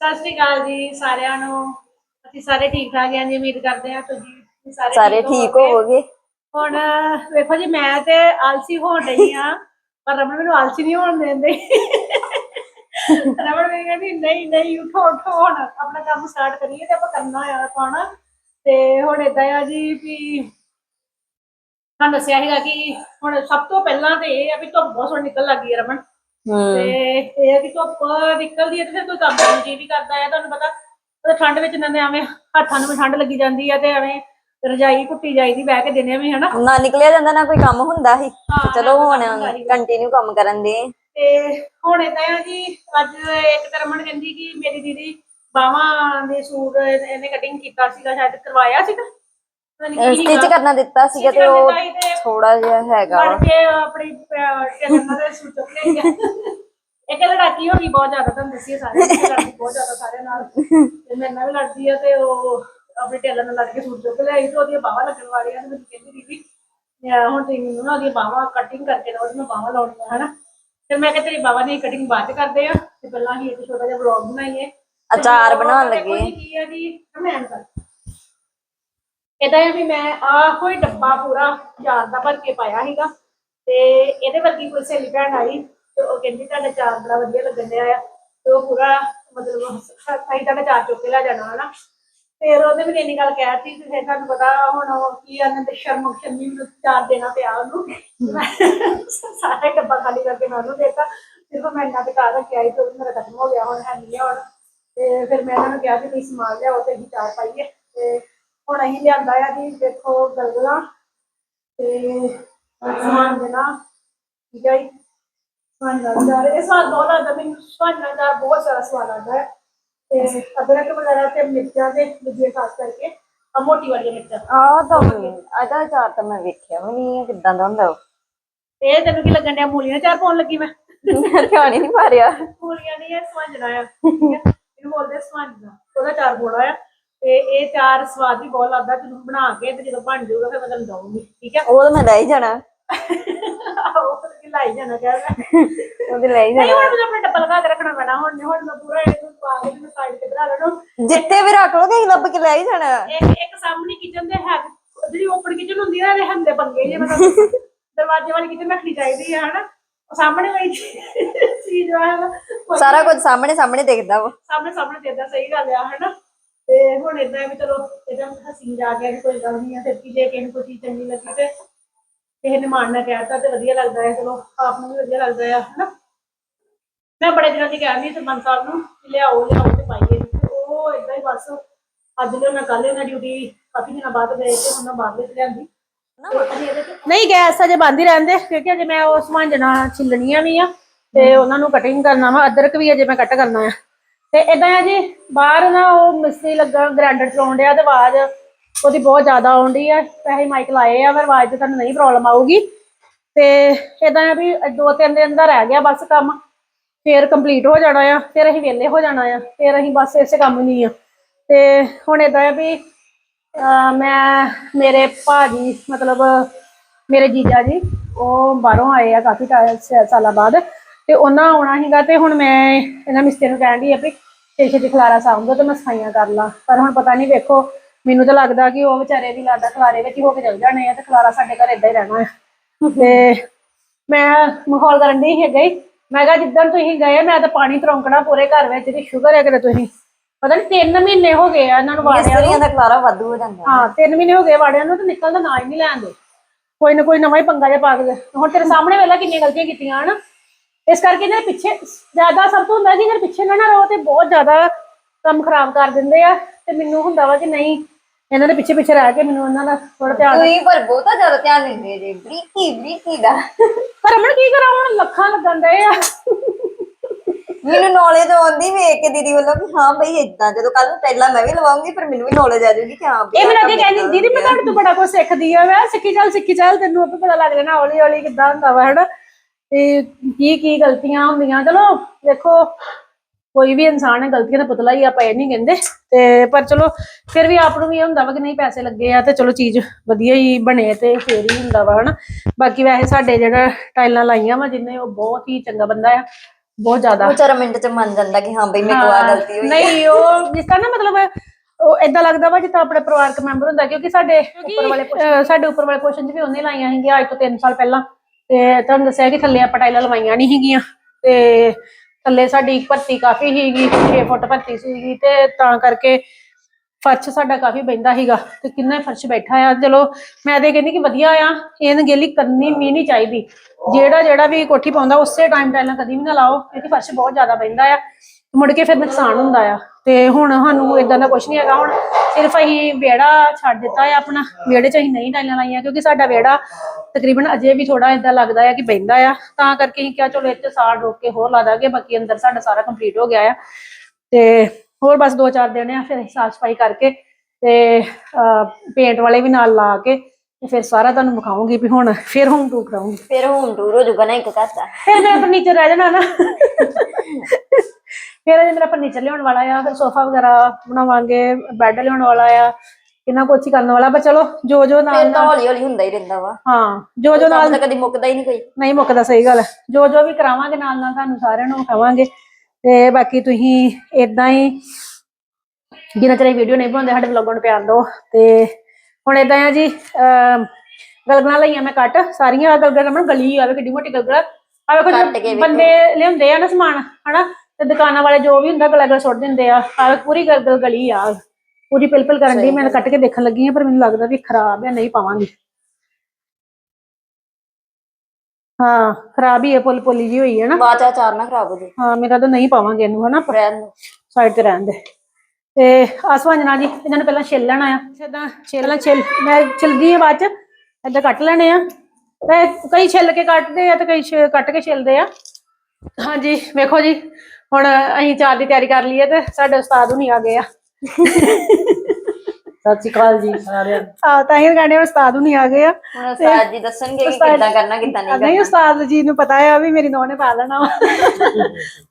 ਸਤਿ ਸ਼੍ਰੀ ਅਕਾਲ ਜੀ ਸਾਰਿਆਂ ਨੂੰ। ਅਸੀਂ ਸਾਰੇ ਠੀਕ ਠਾਕ ਹਾਂ ਜੀ ਉਮੀਦ ਕਰਦੇ ਹਾਂ ਤੁਸੀਂ ਸਾਰੇ ਸਾਰੇ ਠੀਕ ਹੋਵੋਗੇ। ਹੁਣ ਵੇਖੋ ਜੀ ਮੈਂ ਤੇ ਆਲਸੀ ਹੋਣ ਰਹੀ ਆ ਪਰ ਰਮਨ ਮੈਨੂੰ ਆਲਸੀ ਨਹੀਂ ਹੋਣ ਦਿੰਦੇ ਰਮਨ ਮੈਨੂੰ ਕਹਿੰਦੀ ਨਹੀਂ ਨਹੀਂ ਉਠੋ ਉਠੋ ਹੁਣ ਆਪਣਾ ਕੰਮ ਸਟਾਰਟ ਕਰੀਏ ਤੇ ਆਪਾਂ ਕਰਨਾ ਆ ਪਾਣਾ ਤੇ ਹੁਣ ਇਦਾਂ ਆ ਜੀ ਵੀ ਤੁਹਾਨੂੰ ਦੱਸਿਆ ਸੀਗਾ ਕਿ ਹੁਣ ਸਭ ਤੋਂ ਪਹਿਲਾਂ ਤੇ ਇਹ ਆ ਵੀ ਧੁੱਪ ਬਹੁਤ ਸੋਹਣੀ ਨਿਕਲ ਲੱਗੀ ਰਮਨ। ਤੇ ਇਹ ਆ ਕਿ ਧੁੱਪ ਨਿਕਲਦੀ ਹੈ ਤੇ ਫਿਰ ਕੋਈ ਕੰਮ ਕਰਨ ਜੀ ਵੀ ਕਰਦਾ ਹੈ ਤੁਹਾਨੂੰ ਪਤਾ ਉਹ ਠੰਡ ਵਿੱਚ ਨੰਨੇ ਐਵੇਂ ਹੱਥਾਂ ਨੂੰ ਵੀ ਠੰਡ ਲੱਗੀ ਜਾਂਦੀ ਹੈ ਤੇ ਐਵੇਂ ਰਜਾਈ ਕੁੱਟੀ ਜਾਈਦੀ ਬਹਿ ਕੇ ਦਿਨੇ ਵੀ ਹਨਾ। ਨਾ ਨਿਕਲਿਆ ਜਾਂਦਾ ਨਾ ਕੋਈ ਕੰਮ ਹੁੰਦਾ ਸੀ। ਤੇ ਚਲੋ ਹੁਣ। ਕੰਟੀਨਿਊ ਕੰਮ ਕਰਨ ਦੇ। ਤੇ ਹੁਣ ਏਦਾਂ ਆ ਜੀ ਅੱਜ ਇੱਕ ਤਰਮਨ ਕਹਿੰਦੀ ਕਿ ਮੇਰੀ ਦੀਦੀ ਬਾਹਾਂ ਦੇ ਸੂਟ ਇਹਨੇ ਕਟਿੰਗ ਕੀਤਾ ਸੀਗਾ ਸ਼ਾਇਦ ਕਰਵਾਇਆ ਸੀਗਾ। ਸਟਿਚ। ਕਰਨਾ ਦਿੱਤਾ ਸੀਗਾ ਤੇ ਉਹ ਤੇ ਥੋੜਾ ਜਿਹਾ ਹੈਗਾ ਵਾ। ਕੇ ਆਪਣੀ ਟੇਲਰ ਦੇ ਸੂਟ ਚੁੱਕ ਲਿਆ। ਇੱਕ ਲੜਾਕੀ ਹੋ ਗਈ ਬਹੁਤ ਜ਼ਿਆਦਾ ਤੁਹਾਨੂੰ ਦੱਸੀਏ ਸਾਰੇ ਬਹੁਤ ਜ਼ਿਆਦਾ ਸਾਰਿਆਂ ਨਾਲ। ਤੇ ਮੇਰੇ ਨਾਲ ਵੀ ਲੜਦੀ ਆ ਤੇ ਉਹ ਆਪਣੇ ਟੇਲਰ ਨਾਲ ਲੜ ਕੇ ਸੂਟ ਚੁੱਕ ਲਿਆਈ ਤੇ ਉਹਦੀਆਂ ਬਾਹਾਂ ਲੱਗਣ ਵਾਲੀਆਂ ਤੇ ਮੈਨੂੰ ਕਹਿੰਦੀ ਦੀਦੀ। ਹੁਣ ਤੁਸੀਂ ਮੈਨੂੰ ਨਾ ਉਹਦੀਆਂ ਬਾਹਾਂ ਕਟਿੰਗ ਕਰਕੇ ਦਿਓ ਉਹਦੀਆਂ ਬਾਹਾਂ ਲਾਉਣੀਆਂ ਹਨਾ। ਫਿਰ ਮੈਂ ਕਿਹਾ ਤੇਰੀ ਬਾਹਾਂ ਦੀ ਕਟਿੰਗ ਬਾਅਦ ਕਰਦੇ ਆ। ਤੇ ਪਹਿਲਾਂ ਹੀ ਇੱਕ ਛੋਟਾ ਜਿਹਾ ਵਲੌਗ ਬਣਾਈਏ। ਤੇ ਅਚਾਰ ਬਣਾਉਣ ਲੱਗੇ। ਕੀ ਆ ਜੀ ਮੈਂ ਕਰ। ਇਹਦਾ ਹੈ ਵੀ ਮੈਂ ਆਹ ਕੋਈ ਡੱਬਾ ਪੂਰਾ ਚਾਰ ਦਾ ਭਰ ਕੇ ਪਾਇਆ ਸੀਗਾ ਤੇ ਇਹਦੇ ਵਰਗੀ ਕੋਈ ਸਹੇਲੀ ਭੈਣ ਆਈ ਤੇ ਉਹ ਕਹਿੰਦੀ ਤੁਹਾਡਾ ਚਾਰ ਬੜਾ ਵਧੀਆ ਲੱਗਣ ਡਿਆ ਆ ਤੇ ਉਹ ਪੂਰਾ ਮਤਲਬ ਅਸੀਂ ਤੁਹਾਡਾ ਚਾਰ ਚੁੱਕ ਕੇ ਲੈ ਜਾਣਾ ਹਨਾ। ਫਿਰ ਉਹਨੇ ਮੈਨੂੰ ਇੰਨੀ ਗੱਲ ਕਹਿਤੀ ਤੇ ਫਿਰ ਤੁਹਾਨੂੰ ਪਤਾ ਹੁਣ ਉਹ ਕੀ ਆਨੰਦ ਸ਼ਰਮ ਸ਼ਰਮੀ ਮੈਨੂੰ ਚਾਰ ਦੇਣਾ ਪਿਆ ਉਹਨੂੰ। ਸਾਰਾ ਡੱਬਾ ਖਾਲੀ ਕਰਕੇ ਮੈਂ ਉਹਨੂੰ ਦੇਤਾ। ਸਿਰਫ ਮੈਂ ਇੰਨਾ ਟਿਕਾ ਰੱਖਿਆ ਸੀ ਤੇ ਉਹ ਮੇਰਾ ਖਤਮ ਹੋ ਗਿਆ, ਹੁਣ ਹੈ ਨਹੀਂ ਹੁਣ। ਤੇ ਫਿਰ ਮੈਂ ਇਹਨਾਂ ਨੂੰ ਕਿਹਾ ਕਿ ਤੁਸੀਂ ਸਮਾਨ ਲਿਆਓ ਤੇ ਅਸੀਂ ਚਾਰ ਪਾਈਏ ਤੇ ਹੁਣ ਅਸੀਂ ਲਿਆਂਦਾ ਆ ਜੀ ਦੇਖੋ ਗਲਗਲਾਂ ਤੇ ਸਮਾਨ ਦੇਣਾ। ਠੀਕ ਹੈ ਜੀ? ਸਮਾਨ ਦਾ ਇਹ ਸਵਾਦ ਬਹੁਤ ਲੱਗਦਾ ਮੈਨੂੰ ਸਮਾਨ ਦਾ ਬਹੁਤ ਸਾਰਾ ਸਵਾਦ ਆਉਂਦਾ ਹੈ। ਤੇ ਅਦਰਕ ਵਗੈਰਾ ਤੇ ਮਿਰਚਾਂ ਦੇ ਦੂਜੇ ਖਾਸ ਕਰਕੇ ਆ ਮੋਟੀ ਵਾਲੀ ਮਿਰਚਾਂ। ਆਹ ਤਾਂ ਇਹਦਾ ਅਚਾਰ ਤਾਂ ਮੈਂ ਵੇਖਿਆ ਵੀ ਨਹੀਂ ਕਿਦਾਂ ਦਾ ਹੁੰਦਾ ਉਹ। ਇਹ ਤੈਨੂੰ ਕੀ ਲੱਗਣ ਡਿਆ ਮੂਲੀਆਂ ਚਾਰ ਪਾਉਣ ਲੱਗੀ ਮੈਂ? ਧਿਆਨ ਨਹੀਂ ਮਾਰਿਆ ਮੂਲੀਆਂ ਨਹੀਂ ਇਹ ਸਮਾਂਜਣਾ ਆ। ਠੀਕ ਹੈ ਇਹਨੂੰ ਬੋਲਦੇ ਸਮਾਂਜਣਾ ਉਹਦਾ ਚਾਰ ਪਾਉਣਾ ਆ। ਤੇ ਇਹ ਚਾਰ ਸਵਾਦ ਵੀ ਬਹੁਤ ਲੱਗਦਾ ਤੈਨੂੰ ਬਣਾ ਕੇ ਤੇ ਜਦੋਂ ਬਣ ਜਾਊਗਾ ਫਿਰ ਮੈਂ ਤੈਨੂੰ ਦਊਂਗੀ ਠੀਕ ਹੈ? ਉਹ ਤਾਂ ਮੈਂ ਲੈ ਹੀ ਜਾਣਾ। ਉਹ ਫਿਰ ਲਾਈ ਜਾਣਾ ਕਹਿ ਮੈਂ ਉਹਦੇ ਲੈ ਹੀ ਨਹੀਂ ਜਾਣਾ। ਹੁਣ ਮੈਨੂੰ ਆਪਣਾ ਡੱਬਾ ਲਗਾ ਕੇ ਰੱਖਣਾ ਪੈਣਾ ਹੁਣ ਹੁਣ ਮੈਂ ਪੂਰਾ ਇਹਨੂੰ ਪਾ ਕੇ ਮੈਂ ਸਾਈਡ ਤੇ ਬਣਾ ਲੈਣਾ। ਜਿੱਤੇ ਵੀ ਰੱਖ ਲੋਗੇ ਲੱਭ ਕੇ ਲੈ ਹੀ ਜਾਣਾ। ਇੱਕ ਇੱਕ ਸਾਹਮਣੇ ਕਿਚਨ ਦੇ ਹੈ ਜਿਹੜੀ ਓਪਨ ਕਿਚਨ ਹੁੰਦੀ ਆ ਇਹਦੇ ਹੰਦੇ ਪੰਗੇ ਜੇ ਮਤਲਬ ਦਰਵਾਜ਼ੇ ਵਾਲੀ ਕਿਚਨ ਰੱਖਣੀ ਚਾਹੀਦੀ ਹੈ ਹਨਾ? ਉਹ ਸਾਹਮਣੇ ਵਾਲੀ ਚੀਜ਼ ਆ ਸਾਰਾ ਕੁਝ ਸਾਹਮਣੇ ਸਾਹਮਣੇ ਦਿਖਦਾ ਵਾ। ਸਾਹਮਣੇ ਸਾਹਮਣੇ ਤੇ ਏਦਾਂ ਸਹੀ ਗੱਲ ਆ ਹਨਾ? ਤੇ ਹੁਣ ਏਦਾਂ ਵੀ ਚਲੋ ਇਹਦਾ ਹਸੀ ਜਾ ਗਿਆ ਕਿ ਕੋਈ ਗੱਲ ਨਹੀਂ ਆ ਫਿਰ ਕੀ ਜੇ ਕਿਸੇ ਨੂੰ ਕੋਈ ਚੀਜ਼ ਚੰਗੀ ਲੱਗੀ ਤੇ ਕਿਸੇ ਨੇ ਮਾਣਨਾ ਕਹਿਤਾ ਤੇ ਵਧੀਆ ਲੱਗਦਾ ਹੈ ਚਲੋ ਆਪ ਨੂੰ ਵੀ ਵਧੀਆ ਲੱਗਦਾ ਆ ਹਨਾ? ਮੈਂ ਬੜੇ ਦਿਨਾਂ ਦੀ ਕਹਿੰਦੀ ਸਰਪੰਚ ਸਾਹਿਬ ਨੂੰ ਕਿ ਲਿਆਓ ਲਿਆਓ ਤੇ ਪਾਈਏ। ਉਹ ਏਦਾਂ ਹੀ ਬਸ ਅੱਜ ਲਿਆਉਣਾ ਕੱਲ ਲਿਆਉਣਾ ਡਿਊਟੀ ਕਾਫੀ ਦਿਨਾਂ ਬਾਅਦ ਗਏ ਤੇ ਉਹਨਾਂ ਬਾਅਦ ਵਿੱਚ ਲਿਆਂਦੀ। ਨਹੀਂ ਗੈਸ ਅਜੇ ਬੰਦ ਹੀ ਰਹਿੰਦੇ ਕਿਉਂਕਿ ਅਜੇ ਮੈਂ ਉਹ ਸਮਾਂਜਣਾ ਛਿੱਲਣੀਆਂ ਵੀ ਆ ਤੇ ਉਹਨਾਂ ਨੂੰ ਕਟਿੰਗ ਕਰਨਾ ਵਾ ਅਦਰਕ ਵੀ ਅਜੇ ਮੈਂ ਕੱਟ ਕਰਨਾ ਆ। ਤੇ ਇਦਾਂ ਆ ਜੀ, ਬਾਹਰ ਨਾ ਉਹ ਮਿਸਤਰੀ ਲੱਗਾ ਗ੍ਰਾਈਂਡਰ ਚਲਾਉਣ ਡਿਆ ਤੇ ਆਵਾਜ਼ ਉਹਦੀ ਬਹੁਤ ਜ਼ਿਆਦਾ ਆਉਂਦੀ ਆ, ਪੈਸੇ ਮਾਈਕ ਲਾਏ ਆ ਪਰ ਆਵਾਜ਼ ਤੇ ਤੁਹਾਨੂੰ ਨਹੀਂ ਪ੍ਰੋਬਲਮ ਆਊਗੀ। ਤੇ ਇਦਾਂ ਆ ਵੀ ਦੋ ਤਿੰਨ ਦਿਨ ਦਾ ਰਹਿ ਗਿਆ ਬਸ ਕੰਮ, ਫੇਰ ਕੰਪਲੀਟ ਹੋ ਜਾਣਾ ਆ, ਫਿਰ ਅਸੀਂ ਵਿਹਲੇ ਹੋ ਜਾਣਾ ਆ, ਫਿਰ ਅਸੀਂ ਬਸ ਇਸੇ ਕੰਮ ਨਹੀਂ ਆ। ਤੇ ਹੁਣ ਇਦਾਂ ਆ ਵੀ, ਅਹ ਮੈਂ, ਮੇਰੇ ਭਾਜੀ, ਮਤਲਬ ਮੇਰੇ ਜੀਜਾ ਜੀ, ਉਹ ਬਾਹਰੋਂ ਆਏ ਆ ਕਾਫੀ ਸਾਲਾਂ ਬਾਅਦ। ਤੇ ਉਹਨਾਂ ਆਉਣਾ ਸੀਗਾ ਤੇ ਹੁਣ ਮੈਂ ਇਹਨਾਂ ਮਿਸਤਰੀ ਨੂੰ ਕਹਿਣ ਦੀ ਆ ਵੀ ਛੇ ਛੇ ਖਲਾਰਾ ਸਾਂਭੋ ਤੇ ਮੈਂ ਸਫਾਈਆਂ ਕਰ ਲਾਂ। ਪਰ ਹੁਣ ਪਤਾ ਨਹੀਂ ਵੇਖੋ ਮੈਨੂੰ ਤਾਂ ਲੱਗਦਾ ਕਿ ਉਹ ਵਿਚਾਰੇ ਵੀ ਲੱਗਦਾ ਖਲਾਰੇ ਵਿੱਚ ਹੀ ਹੋ ਕੇ ਚਲ ਜਾਣੇ ਆ ਤੇ ਖਲਾਰਾ ਸਾਡੇ ਘਰ ਇਦਾਂ ਹੀ ਰਹਿਣਾ ਹੈ ਤੇ ਮੈਂ ਮਖੌਲ ਕਰਨ ਦੀ ਹੀ। ਮੈਂ ਕਿਹਾ ਜਿੱਦਣ ਤੁਸੀਂ ਗਏ ਮੈਂ ਤਾਂ ਪਾਣੀ ਤਰੌਂਕਣਾ ਪੂਰੇ ਘਰ ਵਿੱਚ ਤੇ ਸ਼ੁਗਰ ਹੈ ਕਿ ਤੁਸੀਂ। ਪਤਾ ਨਹੀਂ 3 ਮਹੀਨੇ ਹੋ ਗਏ ਆ ਇਹਨਾਂ ਨੂੰ ਵਾੜਿਆ ਨੂੰ। ਦਾ ਖਲਾਰਾ ਵਾਧੂ ਹੋ ਜਾਂਦਾ। ਹਾਂ 3 ਮਹੀਨੇ ਹੋ ਗਏ ਵਾੜਿਆਂ ਨੂੰ ਤੇ ਨਿਕਲਣ ਦਾ ਨਾਂ ਹੀ ਨਹੀਂ ਲੈਂਦੇ ਕੋਈ ਨਾ ਕੋਈ ਨਵਾਂ ਹੀ ਪੰਗਾ ਜਿਹਾ ਪਾ ਕੇ ਹੁਣ ਤੇਰੇ ਸਾਹਮਣੇ ਵੇਲਾ ਕਿੰਨੀਆਂ ਗਲਤੀਆਂ ਕੀਤੀਆਂ ਹਨ। ਇਸ ਕਰਕੇ ਇਹਨਾਂ ਦੇ ਪਿੱਛੇ ਜ਼ਿਆਦਾ ਸਭ ਤੋਂ ਹੁੰਦਾ ਕਿ ਅਗਰ ਪਿੱਛੇ ਨਾ ਨਾ ਰਹੋ ਤੇ ਬਹੁਤ ਜ਼ਿਆਦਾ ਕੰਮ ਖਰਾਬ ਕਰ ਦਿੰਦੇ ਆ। ਤੇ ਮੈਨੂੰ ਹੁੰਦਾ ਵਾ ਕਿ ਨਹੀਂ ਇਹਨਾਂ ਦੇ ਪਿੱਛੇ ਪਿੱਛੇ ਰਹਿ ਕੇ ਮੈਨੂੰ ਇਹਨਾਂ ਦਾ ਥੋੜਾ ਧਿਆਨ ਤੁਸੀਂ ਪਰ ਬਹੁਤਾ ਜ਼ਿਆਦਾ ਧਿਆਨ ਦਿੰਦੇ ਜੇ ਬਰੀਕੀ ਬਰੀਕੀ ਦਾ। ਪਰ ਅਮਨ ਕੀ ਕਰਾਂ ਹੁਣ ਲੱਖਾਂ ਲੱਗਣ ਦੇ ਆ। ਮੈਨੂੰ ਨੌਲੇਜ ਆਉਂਦੀ ਵੇਖ ਕੇ ਦੀਦੀ ਵੱਲੋਂ ਕਿ ਹਾਂ ਬਈ ਇਦਾਂ ਜਦੋਂ ਕੱਲ ਨੂੰ ਪਹਿਲਾਂ ਮੈਂ ਵੀ ਲਵਾਉਂਗੀ ਫਿਰ ਮੈਨੂੰ ਵੀ ਨੌਲੇਜ ਆ ਜਾਊਗੀ ਕਿ ਹਾਂ ਇਹ ਮੈਨੂੰ ਅੱਗੇ ਕਹਿੰਦੀ ਦੀਦੀ ਮੈਂ ਤੁਹਾਡੇ ਤੋਂ ਬੜਾ ਕੁਝ ਸਿੱਖਦੀ ਆ ਮੈਂ ਸਿੱਖੀ ਚੱਲ ਸਿੱਖੀ ਚੱਲ ਤੈਨੂੰ ਆਪੇ ਪਤਾ ਲੱਗ ਜਾਣਾ ਹੌਲੀ ਹੌਲੀ ਕਿੱਦਾਂ ਹੁੰਦਾ ਵਾ ਹਨਾ? ਤੇ ਕੀ ਕੀ ਗਲਤੀਆਂ ਹੁੰਦੀਆਂ? ਚਲੋ ਦੇਖੋ ਕੋਈ ਵੀ ਇਨਸਾਨ ਹੈ ਗਲਤੀਆਂ ਦਾ ਪੁਤਲਾ ਹੀ ਆਪਾਂ ਇਹ ਨਹੀਂ ਕਹਿੰਦੇ। ਤੇ ਪਰ ਚਲੋ ਫਿਰ ਵੀ ਆਪ ਨੂੰ ਵੀ ਇਹ ਹੁੰਦਾ ਵਾ ਕਿ ਨਹੀਂ ਪੈਸੇ ਲੱਗੇ ਆ ਤੇ ਚਲੋ ਚੀਜ਼ ਵਧੀਆ ਹੀ ਬਣੇ ਤੇ ਫੇਰ ਹੀ ਹੁੰਦਾ ਵਾ ਹਨਾ? ਬਾਕੀ ਵੈਸੇ ਸਾਡੇ ਜਿਹੜਾ ਟਾਈਲਾਂ ਲਾਈਆਂ ਵਾ ਜਿੰਨੇ ਉਹ ਬਹੁਤ ਹੀ ਚੰਗਾ ਬੰਦਾ ਆ ਬਹੁਤ ਜ਼ਿਆਦਾ। ਵਿਚਾਰਾ ਮਿੰਟ ਚ ਮੰਨ ਜਾਂਦਾ ਕਿ ਹਾਂ ਬਈ ਮੇਰੇ ਕੋਲ ਆ ਗਲਤੀ ਹੋਈ ਨਹੀਂ ਉਹ ਜਿਸ ਤਰ੍ਹਾਂ ਨਾ ਮਤਲਬ ਉਹ ਇਦਾਂ ਲੱਗਦਾ ਵਾ ਜਿੱਦਾਂ ਆਪਣੇ ਪਰਿਵਾਰਕ ਮੈਂਬਰ ਹੁੰਦਾ ਕਿਉਂਕਿ ਸਾਡੇ ਉੱਪਰ ਵਾਲੇ ਸਾਡੇ ਉੱਪਰ ਵਾਲੇ ਪੋਸ਼ਨ 'ਚ ਵੀ ਉਹਨੇ ਲਾਈਆਂ ਸੀਗੀਆਂ ਅੱਜ ਤੋਂ 3 ਸਾਲ ਪਹਿਲਾਂ। ਤੇ ਤੁਹਾਨੂੰ ਦੱਸਿਆ ਕਿ ਥੱਲੇ ਆਪਾਂ ਟਾਈਲਾਂ ਲਵਾਈਆਂ ਨਹੀਂ ਹੈਗੀਆਂ, ਤੇ ਥੱਲੇ ਸਾਡੀ ਭਰਤੀ ਕਾਫੀ ਸੀਗੀ 6 ਫੁੱਟ ਭਰਤੀ ਸੀਗੀ ਤੇ ਤਾਂ ਕਰਕੇ ਫਰਸ਼ ਸਾਡਾ ਕਾਫੀ ਬੈਂਦਾ ਸੀਗਾ ਤੇ ਕਿੰਨਾ ਫਰਸ਼ ਬੈਠਾ ਆ। ਚਲੋ, ਮੈਂ ਤੇ ਕਹਿੰਦੀ ਕਿ ਵਧੀਆ ਆ ਇਹਨ ਗੇਲੀ ਕਰਨੀ ਵੀ ਨਹੀਂ ਚਾਹੀਦੀ। ਜਿਹੜਾ ਜਿਹੜਾ ਵੀ ਕੋਠੀ ਪਾਉਂਦਾ, ਉਸੇ ਟਾਈਮ ਟਾਈਲਾਂ ਕਦੀ ਵੀ ਨਾ ਲਾਓ, ਕਿਉਂਕਿ ਫਰਸ਼ ਬਹੁਤ ਜ਼ਿਆਦਾ ਬੈਂਦਾ ਆ, ਮੁੜ ਕੇ ਫਿਰ ਨੁਕਸਾਨ ਹੁੰਦਾ ਆ। ਤੇ ਹੁਣ ਸਾਨੂੰ ਇਦਾਂ ਦਾ ਕੁਝ ਨਹੀਂ ਹੈਗਾ। ਹੁਣ ਸਿਰਫ ਅਸੀਂ ਵਿਹੜਾ ਛੱਡ ਦਿੱਤਾ ਆ ਆਪਣਾ। ਵਿਹੜੇ 'ਚ ਅਸੀਂ ਨਹੀਂ ਟਾਈਲਾਂ ਲਾਈਆਂ ਕਿਉਂਕਿ ਸਾਡਾ ਵਿਹੜਾ ਤਕਰੀਬਨ ਅਜੇ ਵੀ ਥੋੜਾ ਇਦਾਂ ਲੱਗਦਾ ਆ ਕਿ ਬੈਂਦਾ ਆ। ਤਾਂ ਕਰਕੇ ਅਸੀਂ ਕਿਹਾ ਚਲੋ ਇੱਥੇ ਸਾਲ ਰੋਕ ਕੇ ਹੋਰ ਲਾ ਦਾਂਗੇ ਬਾਕੀ ਅੰਦਰ ਸਾਡਾ ਸਾਰਾ ਕੰਪਲੀਟ ਹੋ ਗਿਆ ਆ। ਤੇ ਹੋਰ ਬਸ ਦੋ ਚਾਰ ਦਿਨ ਆ ਫਿਰ ਸਾਫ਼ ਸਫ਼ਾਈ ਕਰਕੇ ਤੇ ਪੇਂਟ ਵਾਲੇ ਵੀ ਨਾਲ ਲਾ ਕੇ ਤੇ ਫਿਰ ਸਾਰਾ ਤੁਹਾਨੂੰ ਵਿਖਾਉਂਗੀ ਵੀ ਹੁਣ ਫਿਰ ਹੋਮ ਟੂਰ ਕਰਾਉਂਗੀ। ਫਿਰ ਹੋਮ ਟੂਰ ਹੋ ਜਾਊਗਾ ਨਾ ਇੱਕ ਘਰ ਦਾ। ਫਿਰ ਮੇਰਾ ਫਰਨੀਚਰ ਰਹਿ ਜਾਣਾ ਨਾ। ਫਿਰ ਅਜੇ ਮੇਰਾ ਫਰਨੀਚਰ ਲਿਆਉਣ ਵਾਲਾ ਆ ਫਿਰ ਸੋਫਾ ਵਗੈਰਾ ਬਣਾਵਾਂਗੇ ਬੈੱਡ ਲਿਆਉਣ ਵਾਲਾ ਆ ਕਿੰਨਾ ਕੁਛ ਹੀ ਕਰਨ ਵਾਲਾ ਪਰ ਚਲੋ ਜੋ ਜੋ ਨਾਲ ਫਿਰ ਤਾਂ ਹੌਲੀ ਹੌਲੀ ਹੁੰਦਾ ਹੀ ਰਹਿੰਦਾ ਵਾ। ਹਾਂ ਜੋ ਜੋ ਨਾਲ ਤਾਂ ਕਦੀ ਮੁੱਕਦਾ ਹੀ ਨਹੀਂ ਕੋਈ। ਨਹੀਂ ਮੁੱਕਦਾ ਸਹੀ ਗੱਲ। ਹੈ। ਜੋ ਜੋ ਵੀ ਕਰਾਵਾਂਗੇ ਨਾਲ ਨਾਲ ਤੁਹਾਨੂੰ ਸਾਰਿਆਂ ਨੂੰ ਖਾਵਾਂਗੇ ਤੇ ਬਾਕੀ ਤੁਸੀਂ ਇਦਾਂ ਹੀ ਜਿੰਨਾ ਚਿਰ ਵੀਡੀਓ ਨਹੀਂ ਬਣਾਉਂਦੇ ਸਾਡੇ ਵਲੌਗਾਂ ਨੂੰ ਪਿਆਰ ਦਿਓ। ਤੇ ਹੁਣ ਇਦਾਂ ਆ ਜੀ ਅਹ ਗਲਗਲਾਂ ਲਈਆਂ ਮੈਂ ਕੱਟ ਸਾਰੀਆਂ ਗਲਗਲਾਂ ਰਮਣ ਗਲੀ ਆਵੇ ਕਿੱਡੀ ਮੋਟੀ ਗਲਗਲ ਆ। ਵੇਖੋ ਕੱਟ ਕੇ ਜਦੋਂ ਵੇਖੋ। ਬੰਦੇ ਲਿਆਉਂਦੇ ਆ ਨਾ ਸਮਾਨ ਹਨਾ? ਤੇ ਦੁਕਾਨਾਂ ਵਾਲੇ ਜੋ ਵੀ ਹੁੰਦਾ ਗਲਗਲ ਸੁੱਟ ਦਿੰਦੇ ਆ ਆ ਪੂਰੀ ਗਲਗਲ ਗਲੀ ਆ। ਪੂਰੀ ਪਿਲਪਿਲ ਕਰਨ ਦੀ ਮੈਂ ਕੱਟ ਕੇ ਦੇਖਣ ਲੱਗੀ ਆ ਪਰ ਮੈਨੂੰ ਲੱਗਦਾ ਵੀ ਖਰਾਬ ਆ ਨਹੀਂ ਪਾਵਾਂਗੀ। ਹਾਂ ਖਰਾਬ ਹੀ ਹੈ ਪੁੱਲ ਪੁੱਲੀ ਜੀ ਹੋਈ ਹੈ ਨਾ। ਬਾਅਦ ਚ ਅਚਾਰ ਨਾ ਖਰਾਬ ਹੋ ਜਾਏ ਹਾਂ ਮੇਰਾ ਤਾਂ ਨਹੀਂ ਪਾਵਾਂਗੇ ਇਹਨੂੰ ਹਨਾ ਰਹਿਣ। ਸਾਈਡ ਤੇ ਰਹਿਣ ਦੇ। ਤੇ ਆਸਵਾਂਜਣਾ ਜੀ ਇਹਨਾਂ ਨੂੰ ਪਹਿਲਾਂ ਛਿੱਲ ਲੈਣਾ ਆ। ਇਦਾਂ ਛਿੱਲਣਾ ਛਿੱਲ ਮੈਂ ਛਿੱਲਦੀ ਆ ਬਾਅਦ ਚ ਏਦਾਂ ਕੱਟ ਲੈਣੇ ਆ। ਤੇ ਕਈ ਛਿੱਲ ਕੇ ਕੱਟਦੇ ਆ ਤੇ ਕਈ ਛਿ- ਕੱਟ ਕੇ ਛਿੱਲਦੇ ਆ। ਹਾਂਜੀ ਵੇਖੋ ਜੀ ਹੁਣ ਅਸੀਂ ਚਾਰ ਦੀ ਤਿਆਰੀ ਕਰ ਲਈ ਹੈ ਤੇ ਸਾਡੇ ਉਸਤਾਦ ਹੁਣੀ ਆ ਗਏ ਆ। ਸਤਿ ਸ਼੍ਰੀ ਅਕਾਲ ਜੀ ਸਾਰਿਆਂ ਨੂੰ। ਆ ਤਾਂ ਹੀ ਕਹਿੰਦੇ ਉਸਤਾਦ ਹੁਣੀ ਆ ਗਏ ਆ। ਹੁਣ ਉਸਤਾਦ ਜੀ ਦੱਸਣਗੇ ਕਿ ਉਸਤਾਦ- ਕਿੱਦਾਂ ਕਰਨਾ ਕਿੱਦਾਂ ਨਹੀਂ ਨਹੀਂ ਉਸਤਾਦ ਜੀ ਨੂੰ ਪਤਾ ਆ ਵੀ ਮੇਰੀ ਨੂੰਹ ਨੇ ਪਾ ਲੈਣਾ ਵਾ।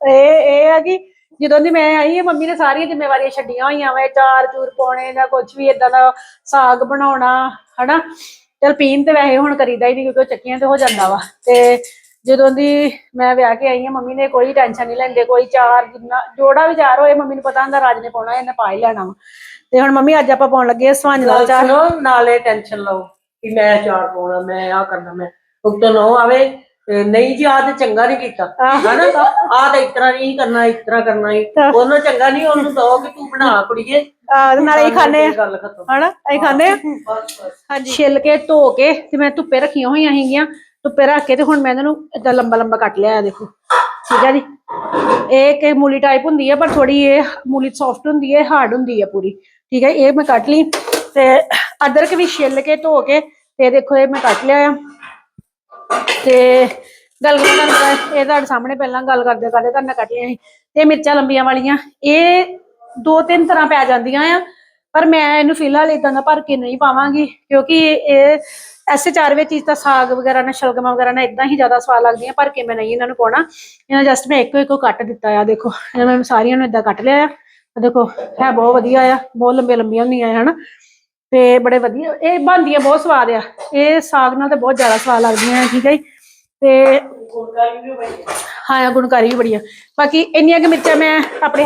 ਇਹ ਇਹ ਆ ਕਿ ਜਦੋਂ ਦੀ ਮੈਂ ਆਈ ਹੈ ਮੰਮੀ ਨੇ ਸਾਰੀਆਂ ਜ਼ਿੰਮੇਵਾਰੀਆਂ ਛੱਡੀਆਂ ਹੋਈਆਂ ਵਾ ਚਾਰ ਚੂਰ ਪਾਉਣੇ ਜਾਂ ਕੁਝ ਵੀ ਇਦਾਂ ਦਾ ਸਾਗ ਬਣਾਉਣਾ ਹਨਾ? ਚਲ ਪੀਣ ਤੇ ਵੈਸੇ ਹੁਣ ਕਰੀਦਾ ਹੀ ਨਹੀਂ ਕਿਉਂਕਿ ਉਹ ਚੱਕੀਆਂ ਤੇ ਹੋ ਜਾਂਦਾ ਵਾ। ਤੇ ਜਦੋਂ ਦੀ ਮੈਂ ਵਿਆਹ ਕੇ ਆਈ ਹਾਂ ਮੰਮੀ ਨੇ ਕੋਈ ਟੈਨਸ਼ਨ ਨਹੀਂ ਲੈਂਦੇ ਕੋਈ ਚਾਰ ਜਿੰਨਾ ਜੋੜਾ ਵੀ ਚਾਰ ਹੋਏ ਮੰਮੀ ਨੂੰ ਪਤਾ ਹੁੰਦਾ ਰਾਜ ਨੇ ਪਾਉਣਾ ਇਹਨੇ ਪਾ ਹੀ ਲੈਣਾ ਵਾ। ਤੇ ਹੁਣ ਮੰਮੀ ਅੱਜ ਆਪਾਂ ਪਾਉਣ ਲੱਗੇ ਆ ਸਵੰਜ ਨਾਲ ਗੱਲ ਚਾਰ। ਸੁਣੋ ਨਾਲੇ ਟੈਨਸ਼ਨ ਲਓ ਕਿ ਮੈਂ ਚਾਰ ਪਾਉਣਾ ਮੈਂ ਆ ਕਰਨਾ ਮੈਂ ਉੱਤੋਂ ਨਾ ਆਵੇ ਤੇ ਨਹੀਂ ਜੀ ਆ ਤੇ ਚੰਗਾ ਨਹੀਂ ਕੀਤਾ। ਹਨਾ? ਆ ਤਾਂ ਇਸ ਤਰ੍ਹਾਂ ਨਹੀਂ ਕਰਨਾ ਇਸ ਤਰ੍ਹਾਂ ਕਰਨਾ ਹੀ ਉਹਨੂੰ ਚੰਗਾ ਨਹੀਂ ਉਹਨੂੰ ਦੋ ਕਿ ਤੂੰ ਬਣਾ ਕੁੜੀਏ। ਆ ਨਾਲੇ ਹੀ ਖਾਣੇ ਆ। ਗੱਲ ਖਤਮ। ਹਨਾ? ਅਸੀਂ ਖਾਣੇ ਆ? ਬਸ ਬਸ। ਹਾਂਜੀ ਛਿੱਲ ਕੇ ਧੋ ਕੇ ਤੇ ਮੈਂ ਧੁੱਪੇ ਰੱਖੀਆਂ ਹੋਈਆਂ ਸੀਗੀਆਂ। ਧੁੱਪੇ ਰੱਖ ਕੇ ਤੇ ਹੁਣ ਮੈਂ ਇਹਨਾਂ ਨੂੰ ਏਦਾਂ ਲੰਬਾ ਲੰਬਾ ਕੱਟ ਲਿਆ ਦੇਖੋ। ਠੀਕ ਹੈ ਜੀ? ਇਹ ਕਿ ਮੂਲੀ ਟਾਈਪ ਹੁੰਦੀ ਹੈ ਪਰ ਥੋੜੀ ਇਹ ਮੂਲੀ ਸੌਫਟ ਹੁੰਦੀ ਹੈ ਹਾਰਡ ਹੁੰਦੀ ਹੈ ਪੂਰੀ। ਠੀਕ ਹੈ ਇਹ ਮੈਂ ਕੱਟ ਲਈ ਤੇ ਅਦਰਕ ਵੀ ਛਿੱਲ ਕੇ ਧੋ ਕੇ ਤੇ ਦੇਖੋ ਇਹ ਮੈਂ ਕੱਟ ਲਿਆ ਆ। ਤੇ ਗੱਲ ਕਰਨਾ ਇਹ ਤੁਹਾਡੇ ਸਾਹਮਣੇ ਪਹਿਲਾਂ ਗੱਲ ਕਰਦੇ ਕਰਦੇ ਤੁਹਾਨੂੰ ਕੱਟ ਲਿਆ ਸੀ। ਤੇ ਮਿਰਚਾਂ ਲੰਬੀਆਂ ਵਾਲੀਆਂ, ਇਹ ਦੋ ਤਿੰਨ ਤਰ੍ਹਾਂ ਪੈ ਜਾਂਦੀਆਂ ਆ, ਪਰ ਮੈਂ ਇਹਨੂੰ ਫਿਲਹਾਲ ਇਦਾਂ ਦਾ ਭਰ ਕੇ ਨਹੀਂ ਪਾਵਾਂਗੀ, ਕਿਉਂਕਿ ਇਹ ਐਸੇ ਚਾਰ ਵਿੱਚ ਚੀਜ਼ ਤਾਂ ਸਾਗ ਵਗੈਰਾ ਨਾਲ ਸ਼ਲਗਮਾਂ ਵਗੈਰਾ ਨਾਲ ਇਦਾਂ ਹੀ ਜ਼ਿਆਦਾ ਸਵਾਦ ਲੱਗਦੀਆਂ ਭਰ ਕੇ ਮੈਂ ਨਹੀਂ ਇਹਨਾਂ ਨੂੰ ਪਾਉਣਾ। ਇਹਨਾਂ ਜਸਟ ਮੈਂ ਇੱਕੋ ਇੱਕੋ ਕੱਟ ਦਿੱਤਾ ਆ ਦੇਖੋ। ਇਹਨਾਂ ਮੈਂ ਸਾਰੀਆਂ ਨੂੰ ਇਦਾਂ ਕੱਟ ਲਿਆ ਆ। ਦੇਖੋ ਹੈ ਬਹੁਤ ਵਧੀਆ ਆ ਬਹੁਤ ਲੰਬੀਆਂ ਲੰਬੀਆਂ ਹੁੰਦੀਆਂ ਆ ਹਨਾ। ਤੇ ਬੜੇ ਵਧੀਆ ਇਹ ਬਣਦੀਆਂ ਬਹੁਤ ਸਵਾਦ ਆ। ਇਹ ਸਾਗ ਨਾਲ ਤਾਂ ਬਹੁਤ ਜ਼ਿਆਦਾ ਸਵਾਦ ਲੱਗਦੀਆਂ ਠੀਕ ਹੈ ਜੀ। ਤੇ ਹਾਂ ਗੁਣਕਾਰੀ ਵੀ ਬੜੀ ਆ। ਬਾਕੀ ਇੰਨੀਆਂ ਕਿ ਮਿਰਚਾਂ ਮੈਂ ਆਪਣੇ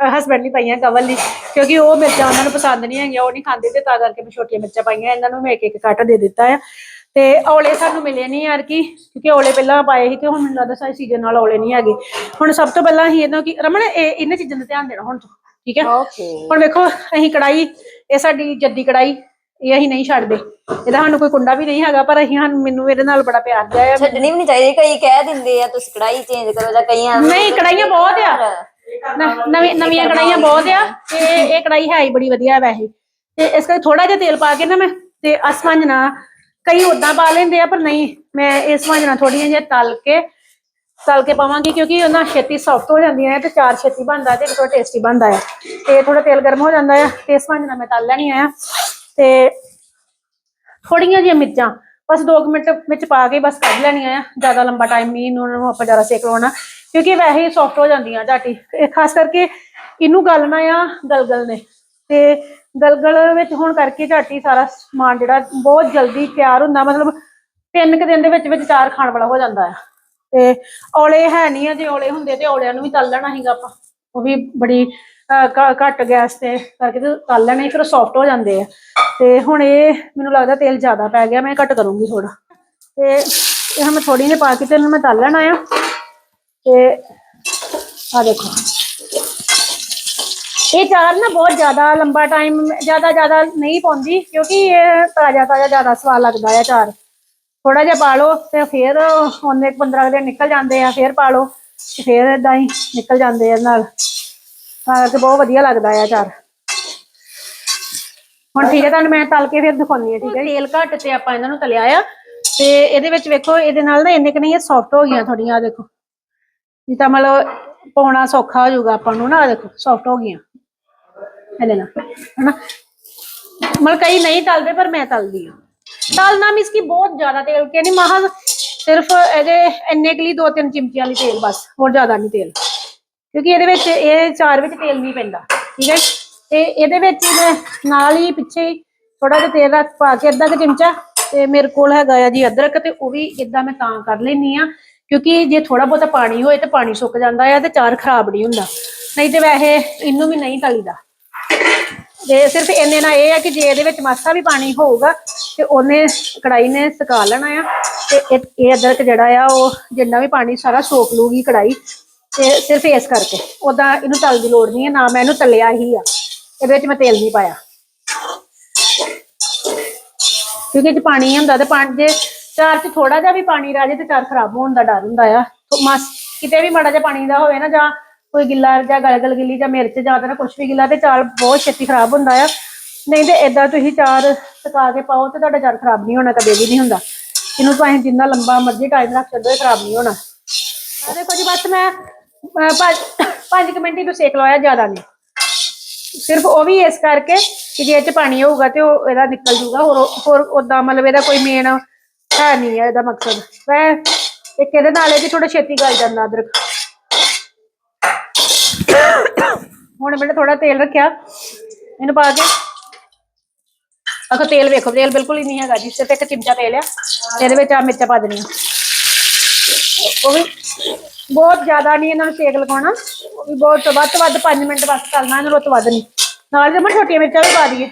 ਹਸਬੰਡ ਲਈ ਪਾਈਆਂ ਕਵਲ ਲਈ ਕਿਉਂਕਿ ਉਹ ਮਿਰਚਾਂ ਉਹਨਾਂ ਨੂੰ ਪਸੰਦ ਨਹੀਂ ਹੈਗੀਆਂ ਉਹ ਨਹੀਂ ਖਾਂਦੇ ਤੇ ਤਾਂ ਕਰਕੇ ਮੈਂ ਛੋਟੀਆਂ ਮਿਰਚਾਂ ਪਾਈਆਂ ਇਹਨਾਂ ਨੂੰ ਮੈਂ ਇੱਕ ਇੱਕ ਕੱਟ ਦੇ ਦਿੱਤਾ ਆ। ਤੇ ਔਲੇ ਸਾਨੂੰ ਮਿਲੇ ਨਹੀਂ ਯਾਰ ਕੀ ਕਿਉਂਕਿ ਔਲੇ ਪਹਿਲਾਂ ਪਾਏ ਸੀ ਤੇ ਹੁਣ ਮੈਨੂੰ ਲੱਗਦਾ ਸਾਰੇ ਸੀਜ਼ਨ ਨਾਲ ਔਲੇ ਨਹੀਂ ਹੈਗੇ। ਹੁਣ ਸਭ ਤੋਂ ਪਹਿਲਾਂ ਹੀ ਇਹਨਾਂ ਕੀ ਰਮਣ ਇਹ ਇਹਨਾਂ ਚੀਜ਼ਾਂ ਦਾ ਧਿਆਨ ਦੇਣਾ ਹੁਣ ਤੋਂ ਠੀਕ ਹੈ? ਹੁਣ ਵੇਖੋ ਅਸੀਂ ਕੜਾਈ ਇਹ ਸਾਡੀ ਜੱਦੀ ਕੜਾਈ ਇਹ ਅਸੀਂ ਨਹੀਂ ਛੱਡਦੇ। ਇਹਦਾ ਸਾਨੂੰ ਕੋਈ ਕੁੰਡਾ ਵੀ ਨਹੀਂ ਹੈਗਾ ਪਰ ਅਸੀਂ ਸਾਨੂੰ ਮੈਨੂੰ ਇਹਦੇ ਨਾਲ ਬੜਾ ਪਿਆਰ ਜਿਹਾ ਆ। ਛੱਡਣੀ ਵੀ ਨਹੀਂ ਚਾਹੀਦੀ ਕਈ ਕਹਿ ਦਿੰਦੇ ਆ ਤੁਸੀਂ ਕੜਾਈ ਚੇਂਜ ਕਰੋ ਜਾਂ ਕਈਆਂ ਨਹੀਂ ਕੜਾਈਆਂ ਬਹੁਤ ਆ। ਨਵੀਂ ਨਵੀਆਂ ਕੜਾਈਆਂ ਬਹੁਤ ਆ ਤੇ ਇਹ ਕੜਾਈ ਹੈ ਹੀ ਬੜੀ ਵਧੀਆ ਵੈਸੇ। ਤੇ ਇਸ ਕਰਕੇ ਥੋੜਾ ਜਿਹਾ ਤੇਲ ਪਾ ਕੇ ਨਾ ਮੈਂ ਤੇ ਅਸਮਾਂਜਣਾ, ਕਈ ਉਦਾਂ ਪਾ ਲੈਂਦੇ ਆ, ਪਰ ਨਹੀਂ, ਮੈਂ ਇਸ ਸਮਾਂਜਣਾ ਥੋੜੀਆਂ ਜਿਹਾ ਤਲ ਕੇ ਤਲ ਕੇ ਪਾਵਾਂਗੀ ਕਿਉਂਕਿ ਉਹਨਾਂ ਛੇਤੀ ਸੌਫਟ ਹੋ ਜਾਂਦੀਆਂ ਆ ਤੇ ਚਾਰ ਛੇਤੀ ਬਣਦਾ ਤੇ ਥੋੜਾ ਟੇਸਟੀ ਬਣਦਾ ਆ। ਤੇ ਥੋੜਾ ਤੇਲ ਗਰਮ ਹੋ ਜਾਂਦਾ ਆ ਤੇ ਸਮਾਂਜਣਾ ਮੈਂ ਤਲ ਲੈਣੀ ਆ। ਤੇ ਥੋੜੀਆਂ ਜਿਹੀਆਂ ਮਿਰਚਾਂ, ਬਸ 2 ਮਿੰਟ ਵਿੱਚ ਪਾ ਕੇ ਬਸ ਕੱਢ ਲੈਣੀਆਂ ਆ, ਜ਼ਿਆਦਾ ਲੰਬਾ ਟਾਈਮ ਨਹੀਂ ਇਹਨਾਂ ਨੂੰ ਆਪਾਂ ਜ਼ਿਆਦਾ ਸੇਕ ਲਵਾਉਣਾ ਕਿਉਂਕਿ ਵੈਸੇ ਹੀ ਸੌਫਟ ਹੋ ਜਾਂਦੀਆਂ ਝਾਟੀ। ਇਹ ਖਾਸ ਕਰਕੇ ਇਹਨੂੰ ਗਲਣਾ ਆ ਗਲਗਲ ਨੇ। ਤੇ ਗਲਗਲ ਵਿੱਚ ਹੋਣ ਕਰਕੇ ਝਾਟੀ ਸਾਰਾ ਸਮਾਨ ਜਿਹੜਾ ਬਹੁਤ ਜਲਦੀ ਤਿਆਰ ਹੁੰਦਾ। ਮਤਲਬ ਤਿੰਨ ਕੁ ਦਿਨ ਦੇ ਵਿੱਚ ਵਿੱਚ ਚਾਰ ਖਾਣ ਵਾਲਾ ਹੋ ਜਾਂਦਾ ਆ। ਤੇ ਔਲੇ ਹੈ ਨਹੀਂ ਆ, ਜੇ ਔਲੇ ਹੁੰਦੇ ਤੇ ਔਲਿਆਂ ਨੂੰ ਵੀ ਤਲ ਲੈਣਾ ਸੀਗਾ ਆਪਾਂ। ਉਹ ਵੀ ਬੜੀ ਘੱਟ ਗੈਸ ਤੇ ਕਰਕੇ ਤੇ ਤਲ ਲੈਣੇ, ਫਿਰ ਸੌਫਟ ਹੋ ਜਾਂਦੇ ਆ। ਤੇ ਹੁਣ ਇਹ ਮੈਨੂੰ ਲੱਗਦਾ ਤੇਲ ਜ਼ਿਆਦਾ ਪੈ ਗਿਆ, ਮੈਂ ਘੱਟ ਕਰੂੰਗੀ ਥੋੜਾ ਤੇ ਇਹ ਹੁਣ ਮੈਂ ਥੋੜੀ ਜਿਹੀ ਪਾ ਕੇ ਤੇ ਇਹਨੂੰ ਮੈਂ ਤਲ ਲੈਣਾ ਆ। ਤੇ ਆ ਦੇਖੋ। ਇਹ ਚਾਰ ਨਾ ਬਹੁਤ ਜ਼ਿਆਦਾ ਲੰਬਾ ਟਾਈਮ ਜ਼ਿਆਦਾ ਜ਼ਿਆਦਾ ਨਹੀਂ ਪਾਉਂਦੀ ਕਿਉਂਕਿ ਇਹ ਤਾਜ਼ਾ ਤਾਜ਼ਾ, ਜ਼ਿਆਦਾ ਸਵਾਦ ਲੱਗਦਾ ਹੈ ਚਾਰ। ਥੋੜਾ ਜਿਹਾ ਪਾ ਲਓ ਤੇ ਫਿਰ ਉਹਨੇ 15 ਦਿਨ ਨਿਕਲ ਜਾਂਦੇ ਆ, ਫਿਰ ਪਾ ਲਓ ਤੇ ਫਿਰ ਇਦਾਂ ਹੀ ਨਿਕਲ ਜਾਂਦੇ ਆ ਨਾਲ। ਤਾਂ ਤੇ ਬਹੁਤ ਵਧੀਆ ਲੱਗਦਾ ਆ ਚਾਰ। ਹੁਣ ਠੀਕ ਹੈ ਤੁਹਾਨੂੰ ਮੈਂ ਤਲ ਕੇ ਫਿਰ ਦਿਖਾਉਣੀ ਆ, ਠੀਕ ਹੈ ਤੇਲ ਘੱਟ ਤੇ ਆਪਾਂ ਇਹਨਾਂ ਨੂੰ ਤਲਿਆ ਆ ਤੇ ਇਹਦੇ ਵਿੱਚ ਵੇਖੋ, ਇਹਦੇ ਨਾਲ ਨਾ ਇੰਨੇ ਕਿ ਨਹੀਂ, ਇਹ ਸੌਫਟ ਹੋ ਗਈਆਂ ਥੋੜੀਆਂ ਆ ਦੇਖੋ। ਇਹ ਤਾਂ ਮਤਲਬ ਪਾਉਣਾ ਸੌਖਾ ਹੋ ਜਾਊਗਾ ਆਪਾਂ ਨੂੰ ਨਾ ਆਹ ਦੇਖੋ ਸੌਫਟ ਹੋ ਗਈਆਂ। ਇਹਦੇ ਨਾਲ ਹਨਾ? ਮਤਲਬ ਕਈ ਨਹੀਂ ਤਲਦੇ, ਪਰ ਮੈਂ ਤਲਦੀ ਹਾਂ। ਤਲਨਾ ਮਿਸ ਕੀ ਬਹੁਤ ਜ਼ਿਆਦਾ ਤੇਲ, ਕੇ ਨਹੀਂ ਮਹਾ ਸਿਰਫ ਇਹਦੇ ਇੰਨੇ ਕੁ ਲਈ ਦੋ ਤਿੰਨ ਚਿਮਚੀਆਂ ਲਈ ਤੇਲ ਬਸ, ਹੋਰ ਜ਼ਿਆਦਾ ਨਹੀਂ ਤੇਲ। ਕਿਉਂਕਿ ਇਹਦੇ ਵਿੱਚ, ਇਹ ਚਾਰ ਵਿੱਚ ਤੇਲ ਨਹੀਂ ਪੈਂਦਾ, ਠੀਕ ਹੈ? ਤੇ ਇਹਦੇ ਵਿੱਚ ਇਹਦੇ ਨਾਲ ਹੀ ਪਿੱਛੇ ਥੋੜਾ ਜਿਹਾ ਤੇਲ ਰੱਖ ਪਾ ਕੇ ਅੱਧਾ ਕੁ ਚਮਚਾ, ਤੇ ਮੇਰੇ ਕੋਲ ਹੈਗਾ ਆ ਜੀ ਅਦਰਕ, ਤੇ ਉਹ ਵੀ ਇਦਾਂ ਮੈਂ ਤਾਂ ਕਰ ਲੈਣੀ ਆ ਕਿਉਂਕਿ ਜੇ ਥੋੜਾ ਬਹੁਤਾ ਪਾਣੀ ਹੋਏ ਤੇ ਪਾਣੀ ਸੁੱਕ ਜਾਂਦਾ ਆ ਤੇ ਚਾਰ ਖਰਾਬ ਨਹੀਂ ਹੁੰਦਾ। ਨਹੀਂ ਤੇ ਵੈਸੇ ਇਹਨੂੰ ਵੀ ਨਹੀਂ ਤਲੀਦਾ। ਤੇ ਸਿਰਫ ਇੰਨੇ ਨਾਲ ਇਹ ਆ ਕਿ ਜੇ ਇਹਦੇ ਵਿੱਚ ਮਾਸਾ ਵੀ ਪਾਣੀ ਹੋਊਗਾ ਤੇ ਉਹਨੇ ਕੜਾਈ ਨੇ ਸੁਕਾ ਲੈਣਾ ਆ ਤੇ ਇਹ- ਅਦਰਕ ਜਿਹੜਾ ਆ ਉਹ ਜਿੰਨਾ ਵੀ ਪਾਣੀ ਸਾਰਾ ਸੋਕ ਲੂਗੀ ਕੜਾਈ ਤੇ ਸਿਰਫ ਇਸ ਕਰਕੇ। ਉਦਾਂ ਇਹਨੂੰ ਤਲ ਦੀ ਲੋੜ ਨਹੀਂ ਹੈ ਨਾ ਮੈਂ ਇਹਨੂੰ ਤਲਿਆ ਹੀ ਆ। ਇਹਦੇ ਵਿੱਚ ਮੈਂ ਤੇਲ ਨਹੀਂ ਪਾਇਆ। ਕਿਉਂਕਿ ਇਹ 'ਚ ਪਾਣੀ ਹੁੰਦਾ ਤੇ ਪਾਣੀ ਜੇ ਚਾਰ ਚ ਥੋੜਾ ਜਿਹਾ ਵੀ ਪਾਣੀ ਰਹਿ ਜਾਏ ਤੇ ਚਾਰ ਖਰਾਬ ਹੋਣ ਦਾ ਡਰ ਹੁੰਦਾ ਆ। ਤੇ ਮਸ ਕਿਤੇ ਵੀ ਮਾੜਾ ਜਿਹਾ ਪਾਣੀ ਦਾ ਹੋਵੇ ਨਾ ਜਾਂ ਕੋਈ ਗਿੱਲਾ ਜਾਂ ਗਲਗਲ ਗਿੱਲੀ ਜਾਂ ਮਿਰਚ ਜਾਂ ਤਾਂ ਕੁਝ ਵੀ ਗਿੱਲਾ ਤੇ ਚਾਰ ਬਹੁਤ ਛੇਤੀ ਖਰਾਬ ਹੁੰਦਾ ਆ। ਨਹੀਂ ਤੇ ਏਦਾਂ ਤੁਸੀਂ ਚਾਰ ਸੁਕਾ ਕੇ ਪਾਓ ਤੇ ਤੁਹਾਡਾ ਚਾਰ ਖਰਾਬ ਨਹੀਂ ਹੋਣਾ ਕਦੇ ਵੀ ਨਹੀਂ ਹੁੰਦਾ। ਇਹਨੂੰ ਭਾਵੇਂ ਜਿੰਨਾ ਲੰਬਾ ਮਰਜ਼ੀ ਟਾਈਮ ਰੱਖ ਛੱਡੋ ਇਹ ਖਰਾਬ ਨਹੀਂ ਹੋਣਾ। ਆ ਦੇਖੋ ਜੀ ਬਸ ਮੈਂ ਅਹ, ਪੰਜ ਕੁ ਮਿੰਟ ਹੀ ਨੂੰ ਸੇਕ ਲਵਾਇਆ ਜ਼ਿਆਦਾ ਨਹੀਂ। ਸਿਰਫ ਉਹ ਵੀ ਇਸ ਕਰਕੇ ਕਿ ਜੇ ਇਹ ਚ ਪਾਣੀ ਹੋਊਗਾ ਤੇ ਉਹ ਇਹਦਾ ਨਿਕਲ ਜੂਗਾ ਹੋਰ ਹੋਰ ਉਦਾਂ ਮਤਲਬ ਇਹਦਾ ਕੋਈ ਮੇਨ ਹੈ ਨਹੀਂ ਹੈ ਇਹਦਾ ਮਕਸਦ। ਵੈ ਇੱਕ ਇਹਦੇ ਨਾਲ ਇਹ ਥੋੜਾ ਛੇਤੀ ਗਲ ਜਾਂਦਾ ਅਦਰਕ ਹੁਣ ਮੈਂ ਥੋੜਾ ਤੇਲ ਰੱਖਿਆ। ਇਹਨੂੰ ਪਾ ਕੇ। ਆਖੋ, ਤੇਲ ਵੇਖੋ, ਤੇਲ ਬਿਲਕੁਲ ਹੀ ਨਹੀਂ ਹੈਗਾ ਜੀ, ਸਿਰਫ ਇੱਕ ਚਮਚਾ ਤੇਲ ਆ। ਇਹਦੇ ਵਿੱਚ ਆ ਮਿਰਚਾਂ ਪਾ ਦੇਣੀਆਂ। ਉਹ ਵੀ ਬਹੁਤ ਜ਼ਿਆਦਾ ਨਹੀਂ ਇਹਨਾਂ ਨੂੰ ਸੇਕ ਲਗਾਉਣਾ। ਉਹ ਵੀ ਬਹੁਤ ਵੱਧ ਤੋਂ ਵੱਧ 5 ਮਿੰਟ ਬਸ ਕਰਨਾ ਇਹਨਾਂ ਨੂੰ ਉਹ ਤੋਂ ਵੱਧ ਨਹੀਂ। ਨਾਲ ਜੇ ਛੋਟੀਆਂ ਮਿਰਚਾਂ ਵੀ ਪਾ ਦਈਏ।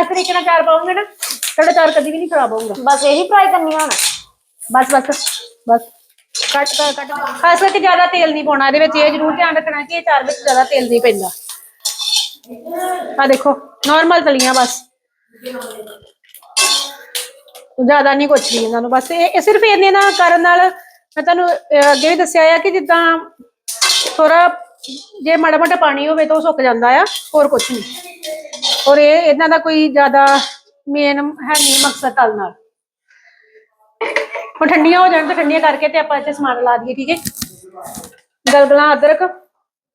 ਇਸ ਤਰੀਕੇ ਨਾਲ ਚਾਰ ਪਾਉਂਗੇ ਨਾ ਤੁਹਾਡਾ ਚਾਰ ਕਦੀ ਵੀ ਨਹੀਂ ਖਰਾਬ ਹੋਊਗਾ। ਬਸ ਇਹੀ ਫਰਾਈ ਕਰਨੀ ਹੁਣ। ਬਸ ਬਸ ਬਸ। ਕੱਟ ਕੱਟ ਕੱਟ। ਖਾਸ ਕਰਕੇ ਜ਼ਿਆਦਾ ਤੇਲ ਨਹੀਂ ਪਾਉਣਾ ਇਹਦੇ ਵਿੱਚ ਇਹ ਜ਼ਰੂਰ ਧਿਆਨ ਰੱਖਣਾ ਕਿ ਇਹ ਚਾਰ ਵਿੱਚ ਜ਼ਿਆਦਾ ਤੇਲ ਨਹੀਂ ਪੈਂਦਾ। ਆ ਦੇਖੋ ਨਾਰਮਲ ਤਲੀਆਂ ਬਸ। ਜ਼ਿਆਦਾ ਨਹੀਂ ਕੁਛ ਵੀ ਇਹਨਾਂ ਨੂੰ ਬਸ ਇਹ ਸਿਰਫ ਇਹਨੇ ਨਾਲ ਕਰਨ ਨਾਲ ਮੈਂ ਤੁਹਾਨੂੰ ਅੱਗੇ ਵੀ ਦੱਸਿਆ ਆ ਕਿ ਜਿੱਦਾਂ ਥੋੜਾ ਜੇ ਮਾੜਾ ਮੋਟਾ ਪਾਣੀ ਹੋਵੇ ਤਾਂ ਉਹ ਸੁੱਕ ਜਾਂਦਾ ਆ ਹੋਰ ਕੁਛ ਨਹੀਂ। ਔਰ ਇਹ ਇਹਨਾਂ ਦਾ ਕੋਈ ਜ਼ਿਆਦਾ ਮੇਨ ਹੈ ਨਹੀਂ ਮਕਸਦ ਤਲ ਨਾਲ। ਹੁਣ ਠੰਡੀਆਂ ਹੋ ਜਾਣ ਤਾਂ ਠੰਡੀਆਂ ਕਰਕੇ ਤੇ ਆਪਾਂ ਇੱਥੇ ਸਮਾਨ ਲਾ ਦਈਏ, ਠੀਕ ਹੈ? ਗਲਗਲਾਂ ਅਦਰਕ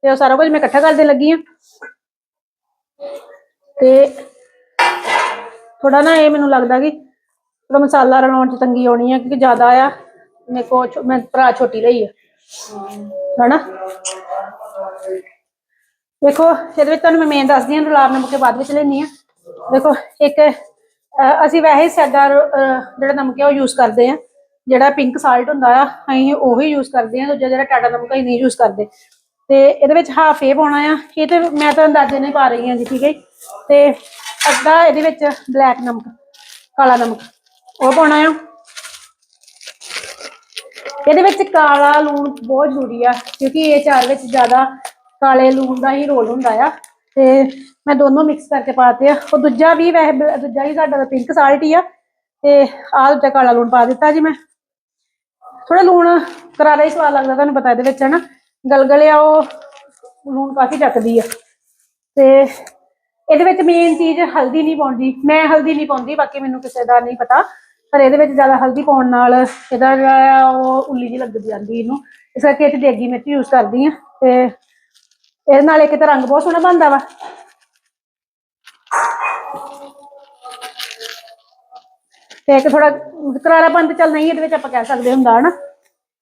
ਤੇ ਉਹ ਸਾਰਾ ਕੁਝ ਮੈਂ ਇਕੱਠਾ ਕਰਦੇ ਲੱਗੀ ਆ ਤੇ ਥੋੜਾ ਨਾ ਇਹ ਮੈਨੂੰ ਲੱਗਦਾ ਕਿ ਥੋੜਾ ਮਸਾਲਾ ਰਲਾਉਣ ਚ ਤੰਗੀ ਆਉਣੀ ਆ, ਕਿਉਂਕਿ ਜ਼ਿਆਦਾ ਆ, ਮੇਰੇ ਕੋ ਛੋ- ਮੈਂ ਭਰਾ ਛੋਟੀ ਲਈ ਆ। ਹਨਾ? ਦੇਖੋ, ਇਹਦੇ ਵਿੱਚ ਤੁਹਾਨੂੰ ਮੈਂ ਮੇਨ ਦੱਸਦੀ ਹਾਂ ਗੁਲਾਬ ਨਮਕ ਬਾਅਦ ਵਿੱਚ ਲੈਣੀ ਆ ਦੇਖੋ, ਇੱਕ ਅਸੀਂ ਵੈਸੇ ਹੀ ਜਿਹੜਾ ਨਮਕ ਹੈ ਉਹ ਯੂਜ਼ ਕਰਦੇ ਆ ਜਿਹੜਾ ਪਿੰਕ ਸਾਲਟ ਹੁੰਦਾ ਆ, ਅਸੀਂ ਉਹੀ ਯੂਜ਼ ਕਰਦੇ ਆ ਦੂਜਾ ਜਿਹੜਾ ਟਾਟਾ ਨਮਕ ਅਸੀਂ ਨਹੀਂ ਯੂਜ਼ ਕਰਦੇ। ਤੇ ਇਹਦੇ ਵਿੱਚ ਹਾਫ ਇਹ ਪਾਉਣਾ ਆ। ਇਹ ਤੇ ਮੈਂ ਤਾਂ ਅੰਦਾਜ਼ੇ ਨਹੀਂ ਪਾ ਰਹੀ ਹਾਂ ਜੀ, ਠੀਕ ਹੈ ਜੀ। ਤੇ ਅੱਧਾ ਇਹਦੇ ਵਿੱਚ ਬਲੈਕ ਨਮਕ, ਕਾਲਾ ਨਮਕ, ਉਹ ਪਾਉਣਾ ਆ। ਇਹਦੇ ਵਿੱਚ ਕਾਲਾ ਲੂਣ ਬਹੁਤ ਜ਼ਰੂਰੀ ਆ, ਕਿਉਂਕਿ ਇਹ ਚਾਰ ਵਿੱਚ ਜ਼ਿਆਦਾ ਕਾਲੇ ਲੂਣ ਦਾ ਹੀ ਰੋਲ ਹੁੰਦਾ ਆ। ਤੇ ਮੈਂ ਦੋਨੋਂ ਮਿਕਸ ਕਰਕੇ ਪਾਤੇ ਆ। ਉਹ ਦੂਜਾ ਵੀ ਵੈਸੇ ਬ- ਦੂਜਾ ਹੀ ਸਾਡਾ ਪਿੰਕ ਸਾਲਟ ਹੀ ਆ। ਤੇ ਆਹ ਦੂਜਾ ਕਾਲਾ ਲੂਣ ਪਾ ਦਿੱਤਾ ਜੀ ਮੈਂ। ਥੋੜਾ ਲੂਣ ਕਰਾਰਾ ਹੀ ਸਵਾਦ ਲੱਗਦਾ ਤੁਹਾਨੂੰ ਪਤਾ ਇਹਦੇ ਵਿੱਚ, ਹਨਾ। ਗਲਗਲੇ ਆ, ਉਹ ਲੂਣ ਕਾਫੀ ਚੱਕਦੀ ਆ। ਤੇ ਇਹਦੇ ਵਿੱਚ ਮੇਨ ਚੀਜ਼ ਹਲਦੀ ਨਹੀਂ ਪਾਉਂਦੀ। ਮੈਂ ਹਲਦੀ ਨਹੀਂ ਪਾਉਂਦੀ, ਬਾਕੀ ਮੈਨੂੰ ਕਿਸੇ ਦਾ ਨਹੀਂ ਪਤਾ। ਪਰ ਇਹਦੇ ਵਿੱਚ ਜ਼ਿਆਦਾ ਹਲਦੀ ਪਾਉਣ ਨਾਲ ਇਹਦਾ ਜਿਹੜਾ ਆ, ਉਹ ਉੱਲੀ ਜਿਹੀ ਲੱਗ ਜਾਂਦੀ ਇਹਨੂੰ ਇਸ ਕਰਕੇ ਇਹ 'ਚ ਦੇਗੀ ਮਿਰਚ ਯੂਜ਼ ਕਰਦੀ ਆ। ਤੇ ਇਹਦੇ ਨਾਲ ਇੱਕ ਤਾਂ ਰੰਗ ਬਹੁਤ ਸੋਹਣਾ ਬਣਦਾ ਵਾ। ਤੇ ਇੱਕ ਥੋੜਾ ਕਰਾਰਾਪਨ ਤੇ ਚੱਲ ਨਹੀਂ, ਇਹਦੇ ਵਿੱਚ ਆਪਾਂ ਕਹਿ ਸਕਦੇ ਹੁੰਦਾ, ਹਨਾ।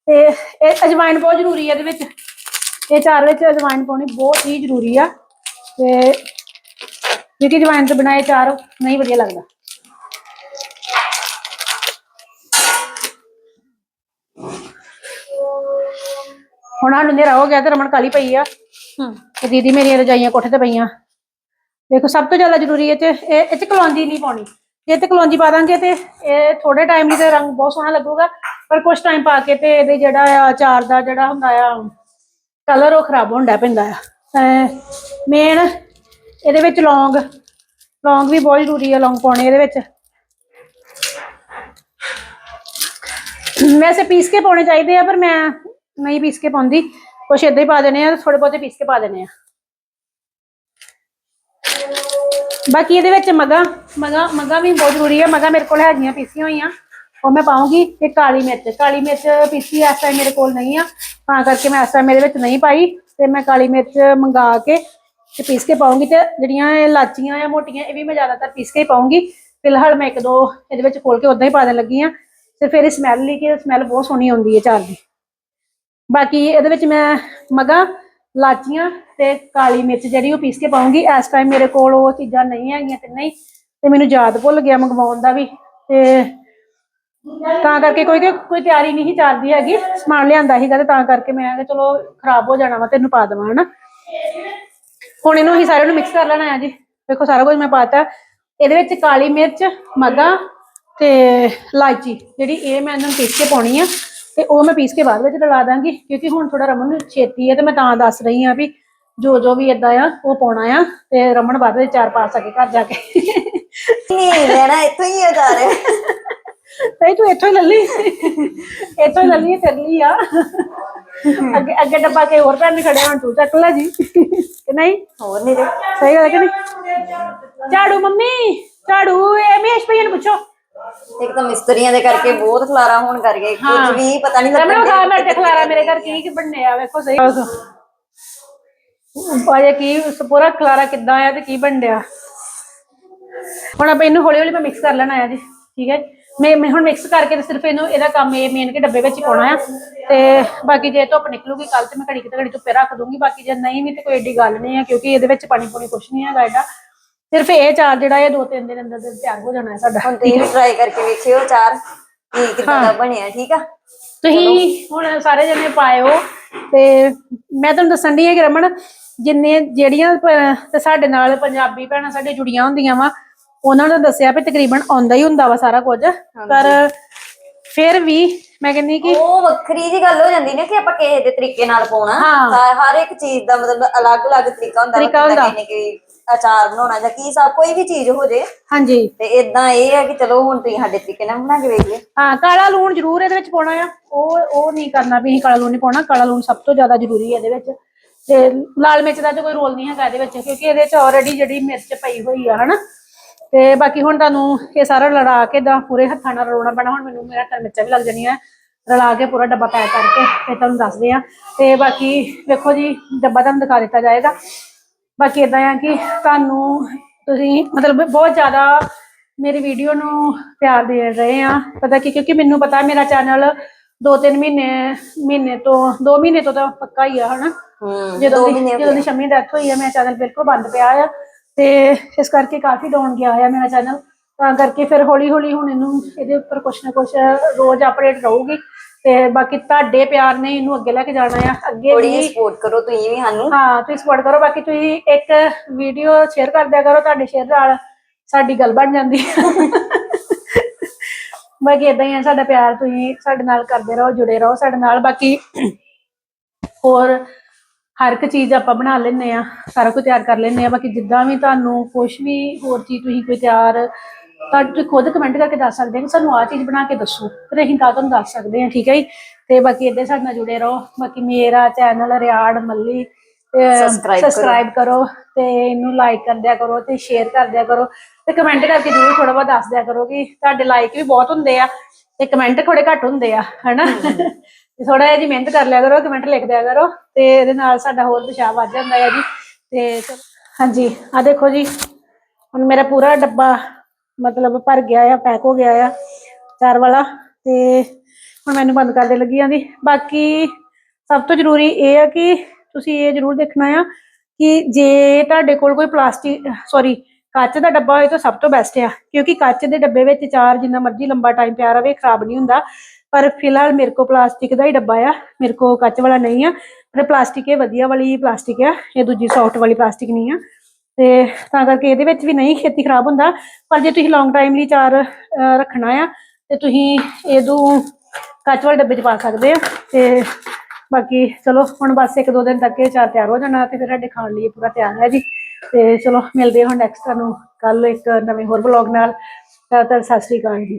ਤੇ ਇਹ ਅਜਵਾਇਨ ਬਹੁਤ ਜ਼ਰੂਰੀ ਹੈ ਇਹਦੇ ਵਿੱਚ। ਇਹ ਚਾਰ ਵਿੱਚ ਅਜਵਾਇਨ ਪਾਉਣੀ ਬਹੁਤ ਹੀ ਜ਼ਰੂਰੀ ਆ। ਤੇ ਕਿਉਂਕਿ ਅਜਵਾਇਨ ਤੋਂ ਬਿਨਾਂ ਚਾਰ, ਨਹੀਂ ਵਧੀਆ ਲੱਗਦਾ। ਹੁਣ ਹਨੇਰਾ ਹੋ ਗਿਆ ਤੇ ਰਮਣ ਕਾਲੀ ਪਈ ਆ। ਹੂੰ, ਤੇ ਦੀਦੀ ਮੇਰੀਆਂ ਰਜਾਈਆਂ ਕੋਠੇ ਤੇ ਪਈਆਂ। ਦੇਖੋ, ਸਭ ਤੋਂ ਜ਼ਿਆਦਾ ਜ਼ਰੂਰੀ ਇਹ ਚ ਇਹ ਇਹ ਚ ਕਲੌਂਜੀ ਨਹੀਂ ਪਾਉਣੀ। ਜੇ ਤੇ ਕਲੌਂਜੀ ਪਾ ਦਾਂਗੇ ਤੇ ਇਹ ਥੋੜੇ ਟਾਈਮ ਲਈ ਤੇ ਰੰਗ ਬਹੁਤ ਸੋਹਣਾ ਲੱਗੂਗਾ, ਪਰ ਕੁਝ ਟਾਈਮ ਪਾ ਕੇ ਤੇ ਇਹਦੇ ਜਿਹੜਾ ਆ ਅਚਾਰ ਦਾ ਜਿਹੜਾ ਹੁੰਦਾ ਆ ਕਲਰ ਉਹ ਖਰਾਬ ਹੁੰਦਾ ਪੈਂਦਾ ਆ। ਮੇਨ ਇਹਦੇ ਵਿੱਚ ਲੌਂਗ ਲੌਂਗ ਵੀ ਬਹੁਤ ਜ਼ਰੂਰੀ ਆ, ਲੌਂਗ ਪਾਉਣੇ ਇਹਦੇ ਵਿੱਚ। ਵੈਸੇ ਪੀਸ ਕੇ ਪਾਉਣੇ ਚਾਹੀਦੇ ਆ, ਪਰ ਮੈਂ ਨਹੀਂ ਪੀਸ ਕੇ ਪਾਉਂਦੀ। ਕੁਛ ਏਦਾਂ ਹੀ ਪਾ ਦੇਣੇ ਆ ਥੋੜੇ ਬਹੁਤੇ ਪੀਸ ਕੇ ਪਾ ਦੇਣੇ ਆ। ਬਾਕੀ ਇਹਦੇ ਵਿੱਚ ਮਗਾ ਮਗਾ ਮਗਾ ਵੀ ਬਹੁਤ ਜ਼ਰੂਰੀ ਹੈ ਮਗਾ ਮੇਰੇ ਕੋਲ ਹੈਗੀਆਂ ਪੀਸੀਆਂ ਹੋਈਆਂ। ਉਹ ਮੈਂ ਪਾਉਂਗੀ ਤੇ ਕਾਲੀ ਮਿਰਚ। ਕਾਲੀ ਮਿਰਚ ਪੀਸੀ ਇਸ ਟਾਈਮ ਮੇਰੇ ਕੋਲ ਨਹੀਂ ਆ। ਤਾਂ ਕਰਕੇ ਮੈਂ ਇਸ ਟਾਈਮ ਮੇਰੇ ਵਿੱਚ ਨਹੀਂ ਪਾਈ। ਤੇ ਮੈਂ ਕਾਲੀ ਮਿਰਚ ਮੰਗਾ ਕੇ ਤੇ ਪੀਸ ਕੇ ਪਾਉਂਗੀ ਤੇ ਜਿਹੜੀਆਂ ਇਹ ਲਾਚੀਆਂ ਆ ਮੋਟੀਆਂ, ਇਹ ਵੀ ਮੈਂ ਜ਼ਿਆਦਾਤਰ ਪੀਸ ਕੇ ਹੀ ਪਾਉਂਗੀ ਫਿਲਹਾਲ ਮੈਂ ਇੱਕ ਦੋ ਇਹਦੇ ਵਿੱਚ ਖੋਲ ਕੇ ਉਦਾਂ ਹੀ ਪਾ ਦੇਣ ਲੱਗੀ ਆ। ਤੇ ਫਿਰ ਇਹ ਸਮੈਲ ਲਈ ਕਿ ਸਮੈਲ ਬਹੁਤ ਸੋਹਣੀ ਆਉਂਦੀ ਹੈ ਚਾਰ ਦੀ। ਬਾਕੀ ਇਹਦੇ ਵਿੱਚ ਮੈਂ ਮਗਾ ਲਾਚੀਆਂ ਤੇ ਕਾਲੀ ਮਿਰਚ ਜਿਹੜੀ ਉਹ ਪੀਸ ਕੇ ਪਾਉਂਗੀ। ਇਸ ਟਾਈਮ ਮੇਰੇ ਕੋਲ ਉਹ ਚੀਜ਼ਾਂ ਨਹੀਂ ਹੈਗੀਆਂ ਤੇ ਨਹੀਂ, ਤੇ ਮੈਨੂੰ ਯਾਦ ਭੁੱਲ ਗਿਆ ਮੰਗਵਾਉਣ ਦਾ ਵੀ। ਤੇ ਤਾਂ ਕਰਕੇ ਕੋਈ ਕੋਈ ਤਿਆਰੀ ਨਹੀਂ ਸੀ ਚੱਲਦੀ ਹੈਗੀ। ਸਮਾਨ ਲਿਆਂਦਾ ਸੀਗਾ ਤੇ ਤਾਂ ਕਰਕੇ ਮੈਂ ਕਿਹਾ ਚਲੋ ਖਰਾਬ ਹੋ ਜਾਣਾ ਵਾ, ਤੈਨੂੰ ਪਾ ਦੇਵਾਂ, ਹਨਾ। ਹੁਣ ਇਹਨੂੰ ਅਸੀਂ ਸਾਰਿਆਂ ਨੂੰ ਮਿਕਸ ਕਰ ਲੈਣਾ ਹੈ ਜੀ। ਦੇਖੋ, ਸਾਰਾ ਕੁਝ ਮੈਂ ਪਾਤਾ। ਇਹਦੇ ਵਿੱਚ ਕਾਲੀ ਮਿਰਚ, ਮਗਾ ਤੇ ਲਾਚੀ ਜਿਹੜੀ ਇਹ ਮੈਂ ਇਹਨਾਂ ਨੂੰ ਪੀਸ ਕੇ ਪਾਉਣੀ ਆ। ਤੇ ਉਹ ਮੈਂ ਪੀਸ ਕੇ ਬਾਅਦ ਵਿੱਚ ਰਲਾ ਦਾਂਗੀ ਕਿਉਂਕਿ ਹੁਣ ਥੋੜਾ ਰਮਨ ਨੂੰ ਛੇਤੀ ਹੈ ਤੇ ਮੈਂ ਤਾਂ ਦੱਸ ਰਹੀ ਆ ਵੀ ਜੋ ਜੋ ਵੀ ਇਦਾਂ ਆ ਉਹ ਪਾਉਣਾ ਆ ਤੇ ਰਮਨ ਬਾਅਦ ਵਿੱਚ ਚਾਰ ਪਾ ਸਕੇ ਘਰ ਜਾ ਕੇ ਨਹੀਂ ਲੈਣਾ ਇੱਥੋਂ ਹੀ ਆ ਜਾ ਰਿਹਾ ਤੇ ਤੂੰ ਇੱਥੋਂ ਹੀ ਲੈ ਲਈ। ਇੱਥੋਂ ਹੀ ਲੈ ਲਈ ਫਿਰ ਲਈ ਆ। ਅੱਗੇ ਅੱਗੇ ਡੱਬਾ ਕੇ ਹੋਰ ਭੈਣ ਨੇ ਖੜਿਆ ਹੁਣ ਤੂੰ ਚੱਕ ਲੈ ਜੀ। ਕਿ ਨਹੀਂ? ਹੋਰ ਨਹੀਂ ਤੇ ਸਹੀ ਗੱਲ ਹੈ ਕਿ ਨਹੀਂ? ਝਾੜੂ ਮੰਮੀ ਝਾੜੂ ਇਹ ਮਹੇਸ਼ ਭਈਆ ਨੂੰ ਪੁੱਛੋ। ਇੱਕ ਤਾਂ ਮਿਸਤਰੀਆਂ ਦੇ ਕਰਕੇ ਬਹੁਤ ਖਲਾਰਾ ਹੋਣ ਕਰਕੇ ਕੁਝ ਵੀ ਪਤਾ ਨਹੀਂ ਖਾ ਲੱਗਦਾ ਮੈਂ ਖਲਾਰਾ ਮੇਰੇ ਘਰ ਕੀ ਕੀ ਬਣਨੇ ਆ ਵੇਖੋ ਸਹੀ। ਬਾਜੇ ਕੀ ਪੂਰਾ ਖਲਾਰਾ ਕਿੱਦਾਂ ਆਇਆ ਤੇ ਕੀ ਬਣ ਡਿਆ? ਹੁਣ ਆਪਾਂ ਇਹਨੂੰ ਹੌਲੀ ਹੌਲੀ ਮੈਂ ਮਿਕਸ ਕਰ ਲੈਣਾ ਆ ਜੀ ਠੀਕ ਹੈ ਮੈਂ ਮੈਂ ਹੁਣ ਮਿਕਸ ਕਰਕੇ ਤੇ ਸਿਰਫ ਇਹਨੂੰ ਇਹਦਾ ਕੰਮ ਇਹ ਮੇਨ ਕੇ ਡੱਬੇ ਵਿੱਚ ਪਾਉਣਾ ਆ। ਤੇ ਬਾਕੀ ਜੇ ਧੁੱਪ ਨਿਕਲੂਗੀ ਕੱਲ ਤੇ ਮੈਂ ਘੜੀ ਕਿਤੇ ਘੜੀ ਧੁੱਪੇ ਰੱਖ ਦੂੰਗੀ ਬਾਕੀ ਜੇ ਨਹੀਂ ਵੀ ਤੇ ਕੋਈ ਏਡੀ ਗੱਲ ਨਹੀਂ ਆ ਕਿਉਂਕਿ ਇਹਦੇ ਵਿੱਚ ਪਾਣੀ ਪੂਣੀ ਕੁਛ ਨਹੀਂ ਹੈਗਾ ਏਡਾ। ਸਿਰਫ ਇਹ ਚਾਰ ਜਿਹੜਾ ਇਹ ਦੋ ਤਿੰਨ ਦਿਨ ਅੰਦਰ ਤਿਆਰ ਹੋ ਜਾਣਾ ਹੈ ਸਾਡਾ। ਹੁਣ ਤੁਸੀਂ ਟਰਾਈ ਕਰਕੇ ਵੇਖਿਓ ਚਾਰ ਕੀ ਕਿੱਦਾਂ ਦਾ ਬਣਿਆ ਠੀਕ ਆ? ਤੁਸੀਂ ਹੁਣ ਸਾਰੇ ਜਣੇ ਪਾਇਓ ਤੇ ਮੈਂ ਤੁਹਾਨੂੰ ਦੱਸਣ ਦੀ ਹੈ ਕਿ ਰਮਨ ਜਿੰਨੇ ਜਿਹੜੀਆਂ ਪ- ਤੇ ਸਾਡੇ ਨਾਲ ਪੰਜਾਬੀ ਭੈਣਾਂ ਸਾਡੇ ਜੁੜੀਆਂ ਹੁੰਦੀਆਂ ਵਾ ਉਹਨਾਂ ਨੂੰ ਦੱਸਿਆ ਵੀ ਤਕਰੀਬਨ ਆਉਂਦਾ ਹੀ ਹੁੰਦਾ ਵਾ ਸਾਰਾ ਕੁਝ। ਪਰ ਫਿਰ ਵੀ ਮੈਂ ਕਹਿੰਦੀ ਕਿ ਉਹ ਵੱਖਰੀ ਜੀ ਗੱਲ ਹੋ ਜਾਂਦੀ ਨਾ ਕਿ ਆਪਾਂ ਕਿਸੇ ਦੇ ਤਰੀਕੇ ਨਾਲ ਪਾਉਣਾ। ਹਾਂ। ਤਾਂ ਹਰ ਇੱਕ ਚੀਜ਼ ਦਾ ਮਤਲਬ ਅਲੱਗ-ਅਲੱਗ ਤਰੀਕਾ ਹੁੰਦਾ ਵਾ, ਤਰੀਕਾ ਕਿੱਦਾਂ ਹੁੰਦਾ। ਕਿਸੇ ਨੇ ਕੋਈ ਅਚਾਰ ਬਣਾਉਣਾ ਜਾਂ ਕੀ ਸਭ ਕੋਈ ਵੀ ਚੀਜ਼ ਹੋ ਜੇ। ਹਾਂਜੀ। ਤੇ ਇਦਾਂ ਇਹ ਹੈ ਕਿ ਚਲੋ ਹੁਣ ਤੁਸੀਂ ਸਾਡੇ ਤਰੀਕੇ ਨਾਲ ਬਣਾ ਕੇ ਵੇਖ ਲਿਓ। ਹਾਂ ਕਾਲਾ ਲੂਣ ਜ਼ਰੂਰ ਇਹਦੇ ਵਿੱਚ ਪਾਉਣਾ ਆ। ਉਹ ਉਹ ਨਹੀਂ ਕਰਨਾ ਵੀ ਅਸੀਂ ਕਾਲਾ ਲੂਣ ਨਹੀਂ ਪਾਉਣਾ। ਕਾਲਾ ਲੂਣ ਸਭ ਤੋਂ ਜ਼ਿਆਦਾ ਜ਼ਰੂਰੀ ਹੈ ਇਹਦੇ ਵਿੱਚ। ਤੇ ਲਾਲ ਮਿਰਚ ਦਾ ਤਾਂ ਕੋਈ ਰੋਲ ਨਹੀਂ ਹੈਗਾ ਇਹਦੇ ਵਿੱਚ ਕਿਉਂਕਿ ਇਹਦੇ ਚ ਆਲਰੇਡੀ ਜਿਹੜੀ ਮਿਰਚ ਪਈ ਹੋਈ ਆ ਹਨਾ? ਤੇ ਬਾਕੀ ਹੁਣ ਤੁਹਾਨੂੰ ਇਹ ਸਾਰਾ ਲੜਾ ਕੇ ਦਾ ਪੂਰੇ ਹੱਥਾਂ ਨਾਲ ਰਲਾਉਣਾ ਪੈਣਾ। ਹੁਣ ਮੈਨੂੰ ਮੇਰਾ ਟਰ ਮਿਰਚਾਂ ਵੀ ਲੱਗ ਜਾਣੀਆਂ। ਰਲਾ ਕੇ ਪੂਰਾ ਡੱਬਾ ਪੈਕ ਕਰਕੇ ਤੇ ਤੁਹਾਨੂੰ ਦੱਸਦੇ ਆ। ਤੇ ਬਾਕੀ ਵੇਖੋ ਜੀ ਡੱਬਾ ਤੁਹਾਨੂੰ ਦਿਖਾ ਦਿੱਤਾ ਜਾਏਗਾ। ਬਾਕੀ ਇਦਾਂ ਆ ਕਿ ਤੁਹਾਨੂੰ ਤੁਸੀਂ ਮਤਲਬ ਬਹੁਤ ਜ਼ਿਆਦਾ ਮੇਰੀ ਵੀਡੀਓ ਨੂੰ ਪਿਆਰ ਦੇ ਰਹੇ ਆ। ਪਤਾ ਕੀ ਕਿਉਂਕਿ ਮੈਨੂੰ ਪਤਾ ਮੇਰਾ ਚੈਨਲ ਦੋ ਤਿੰਨ ਮਹੀਨੇ ਮਹੀਨੇ ਤੋਂ ਦੋ ਮਹੀਨੇ ਤੋਂ ਤਾਂ ਪੱਕਾ ਹੀ ਆ ਹਨਾ? ਜਦੋਂ ਦੋ ਜਦੋਂ ਦੀ ਸ਼ਮੀ ਡੈਥ ਹੋਈ ਆ ਮੇਰਾ ਚੈਨਲ ਬਿਲਕੁਲ ਬੰਦ ਪਿਆ ਆ। ਤੇ ਇਸ ਕਰਕੇ ਕਾਫੀ ਡਾਊਨ ਗਿਆ ਆ ਮੇਰਾ ਚੈਨਲ ਤਾਂ ਕਰਕੇ ਫਿਰ ਹੌਲੀ ਹੌਲੀ ਹੁਣ ਇਹਨੂੰ ਇਹਦੇ ਉੱਪਰ ਕੁਛ ਨਾ ਕੁਛ ਰੋਜ਼ ਅਪਡੇਟ ਰਹੂਗੀ। ਤੇ ਬਾਕੀ ਤੁਹਾਡੇ ਪਿਆਰ ਨੇ ਇਹਨੂੰ ਅੱਗੇ ਲੈ ਕੇ ਜਾਣਾ ਆ। ਅੱਗੇ ਥੋੜੀ ਵੀ ਸਪੋਰਟ ਕਰੋ ਤੁਸੀਂ ਵੀ ਸਾਨੂੰ। ਹਾਂ ਤੁਸੀਂ ਸਪੋਰਟ ਕਰੋ। ਬਾਕੀ ਤੁਸੀਂ ਇੱਕ ਵੀਡੀਓ ਸ਼ੇਅਰ ਕਰ ਦਿਆ ਕਰੋ ਤੁਹਾਡੇ ਸ਼ੇਅਰ ਨਾਲ ਸਾਡੀ ਗੱਲ ਬਣ ਜਾਂਦੀ। ਹੈ ਬਾਕੀ ਇਦਾਂ ਹੀ ਆ ਸਾਡਾ ਪਿਆਰ ਤੁਸੀਂ ਸਾਡੇ ਨਾਲ ਕਰਦੇ ਰਹੋ ਜੁੜੇ ਰਹੋ ਸਾਡੇ ਨਾਲ। ਬਾਕੀ ਹੋਰ ਹਰ ਇੱਕ ਚੀਜ਼ ਆਪਾਂ ਬਣਾ ਲੈਂਦੇ ਆ ਸਾਰਾ ਕੁਝ ਤਿਆਰ ਕਰ ਲੈਂਦੇ ਆ। ਬਾਕੀ ਜਿੱਦਾਂ ਵੀ ਤੁਹਾਨੂੰ ਕੁਝ ਵੀ ਹੋਰ ਚੀਜ਼ ਤੁਸੀਂ ਕੋਈ ਤਿਆਰ ਤਾਂ ਤੁਸੀਂ ਖੁਦ ਕਮੈਂਟ ਕਰਕੇ ਦੱਸ ਸਕਦੇ ਹੋ ਸਾਨੂੰ ਆਹ ਚੀਜ਼ ਬਣਾ ਕੇ ਦੱਸੋ। ਫਿਰ ਅਸੀਂ ਤਾਂ ਤੁਹਾਨੂੰ ਦੱਸ ਸਕਦੇ ਹਾਂ ਠੀਕ ਹੈ ਜੀ? ਤੇ ਬਾਕੀ ਇੱਦਾਂ ਸਾਡੇ ਨਾਲ ਜੁੜੇ ਰਹੋ। ਬਾਕੀ ਮੇਰਾ ਚੈਨਲ ਰਿਆੜ ਮੱਲੀ। ਸਬਸਕ੍ਰਾਈਬ ਕਰੋ। ਤੇ ਇਹਨੂੰ ਲਾਈਕ ਕਰ ਦਿਆ ਕਰੋ ਤੇ ਸ਼ੇਅਰ ਕਰ ਦਿਆ ਕਰੋ ਤੇ ਕਮੈਂਟ ਕਰਕੇ ਜ਼ਰੂਰ ਥੋੜਾ ਬਹੁਤ ਦੱਸ ਦਿਆ ਕਰੋ ਕਿ ਤੁਹਾਡੇ ਲਾਈਕ ਵੀ ਬਹੁਤ ਹੁੰਦੇ ਆ ਤੇ ਕਮੈਂਟ ਥੋੜੇ ਘੱਟ ਹੁੰਦੇ ਆ ਹਨਾ? ਤੇ ਥੋੜਾ ਜਿਹਾ ਜੀ ਮਿਹਨਤ ਕਰ ਲਿਆ ਕਰੋ ਕਮੈਂਟ ਲਿਖ ਦਿਆ ਕਰੋ ਤੇ ਇਹਦੇ ਨਾਲ ਸਾਡਾ ਹੋਰ ਉਤਸ਼ਾਹ ਵੱਧ ਜਾਂਦਾ ਹੈ ਜੀ। ਤੇ ਹਾਂਜੀ ਆ ਦੇਖੋ ਜੀ ਹੁਣ ਮੇਰਾ ਪੂਰਾ ਡੱਬਾ ਮਤਲਬ ਭਰ ਗਿਆ ਆ ਪੈਕ ਹੋ ਗਿਆ ਆ, ਚਾਰ ਵਾਲਾ ਤੇ ਹੁਣ ਮੈਨੂੰ ਬੰਦ ਕਰ ਦੇ ਲੱਗੀ ਆਂਦੀ ਬਾਕੀ ਸਭ ਤੋਂ ਜ਼ਰੂਰੀ ਇਹ ਆ ਕਿ ਤੁਸੀਂ ਇਹ ਜ਼ਰੂਰ ਦੇਖਣਾ ਆ ਕਿ ਜੇ ਤੁਹਾਡੇ ਕੋਲ ਕੋਈ ਪਲਾਸਟਿਕ ਸੌਰੀ ਕੱਚ ਦਾ ਡੱਬਾ ਹੋਏ ਤਾਂ ਸਭ ਤੋਂ ਬੈਸਟ ਆ, ਕਿਉਂਕਿ ਕੱਚ ਦੇ ਡੱਬੇ ਵਿੱਚ ਚਾਰ ਜਿੰਨਾ ਮਰਜ਼ੀ ਲੰਬਾ ਟਾਈਮ ਪਿਆ ਰਵੇ, ਖਰਾਬ ਨਹੀਂ ਹੁੰਦਾ। ਪਰ ਫਿਲਹਾਲ ਮੇਰੇ ਕੋ ਪਲਾਸਟਿਕ ਦਾ ਹੀ ਡੱਬਾ ਆ, ਮੇਰੇ ਕੋ ਕੱਚ ਵਾਲਾ ਨਹੀਂ ਆ, ਪਰ ਪਲਾਸਟਿਕ ਇਹ ਵਧੀਆ ਵਾਲੀ ਪਲਾਸਟਿਕ ਆ, ਇਹ ਦੂਜੀ ਸੌਫਟ ਵਾਲੀ ਪਲਾਸਟਿਕ ਨਹੀਂ ਆ। ਤੇ ਤਾਂ ਕਰਕੇ ਇਹਦੇ ਵਿੱਚ ਵੀ ਨਹੀਂ ਖੇਤੀ ਖਰਾਬ ਹੁੰਦਾ। ਪਰ ਜੇ ਤੁਸੀਂ ਲੌਂਗ ਟਾਈਮ ਲਈ ਚਾਰ ਰੱਖਣਾ ਆ, ਤੇ ਤੁਸੀਂ ਇਹਦੂ ਕੱਚ ਵਾਲੇ ਡੱਬੇ 'ਚ ਪਾ ਸਕਦੇ ਆ ਤੇ ਬਾਕੀ ਚਲੋ, ਹੁਣ ਬਸ ਇੱਕ ਦੋ ਦਿਨ ਤੱਕ ਇਹ ਚਾਰ ਤਿਆਰ ਹੋ ਜਾਣਾ ਤੇ ਫਿਰ ਸਾਡੇ ਖਾਣ ਲਈ ਪੂਰਾ ਤਿਆਰ ਹੈ ਜੀ। ਤੇ ਚਲੋ, ਮਿਲਦੇ ਹਾਂ ਹੁਣ ਨੈਕਸਟ ਤੁਹਾਨੂੰ ਕੱਲ ਇੱਕ ਨਵੇਂ ਹੋਰ ਵਲੌਗ ਨਾਲ। ਤਾਂ ਸਤਿ ਸ੍ਰੀ ਅਕਾਲ ਜੀ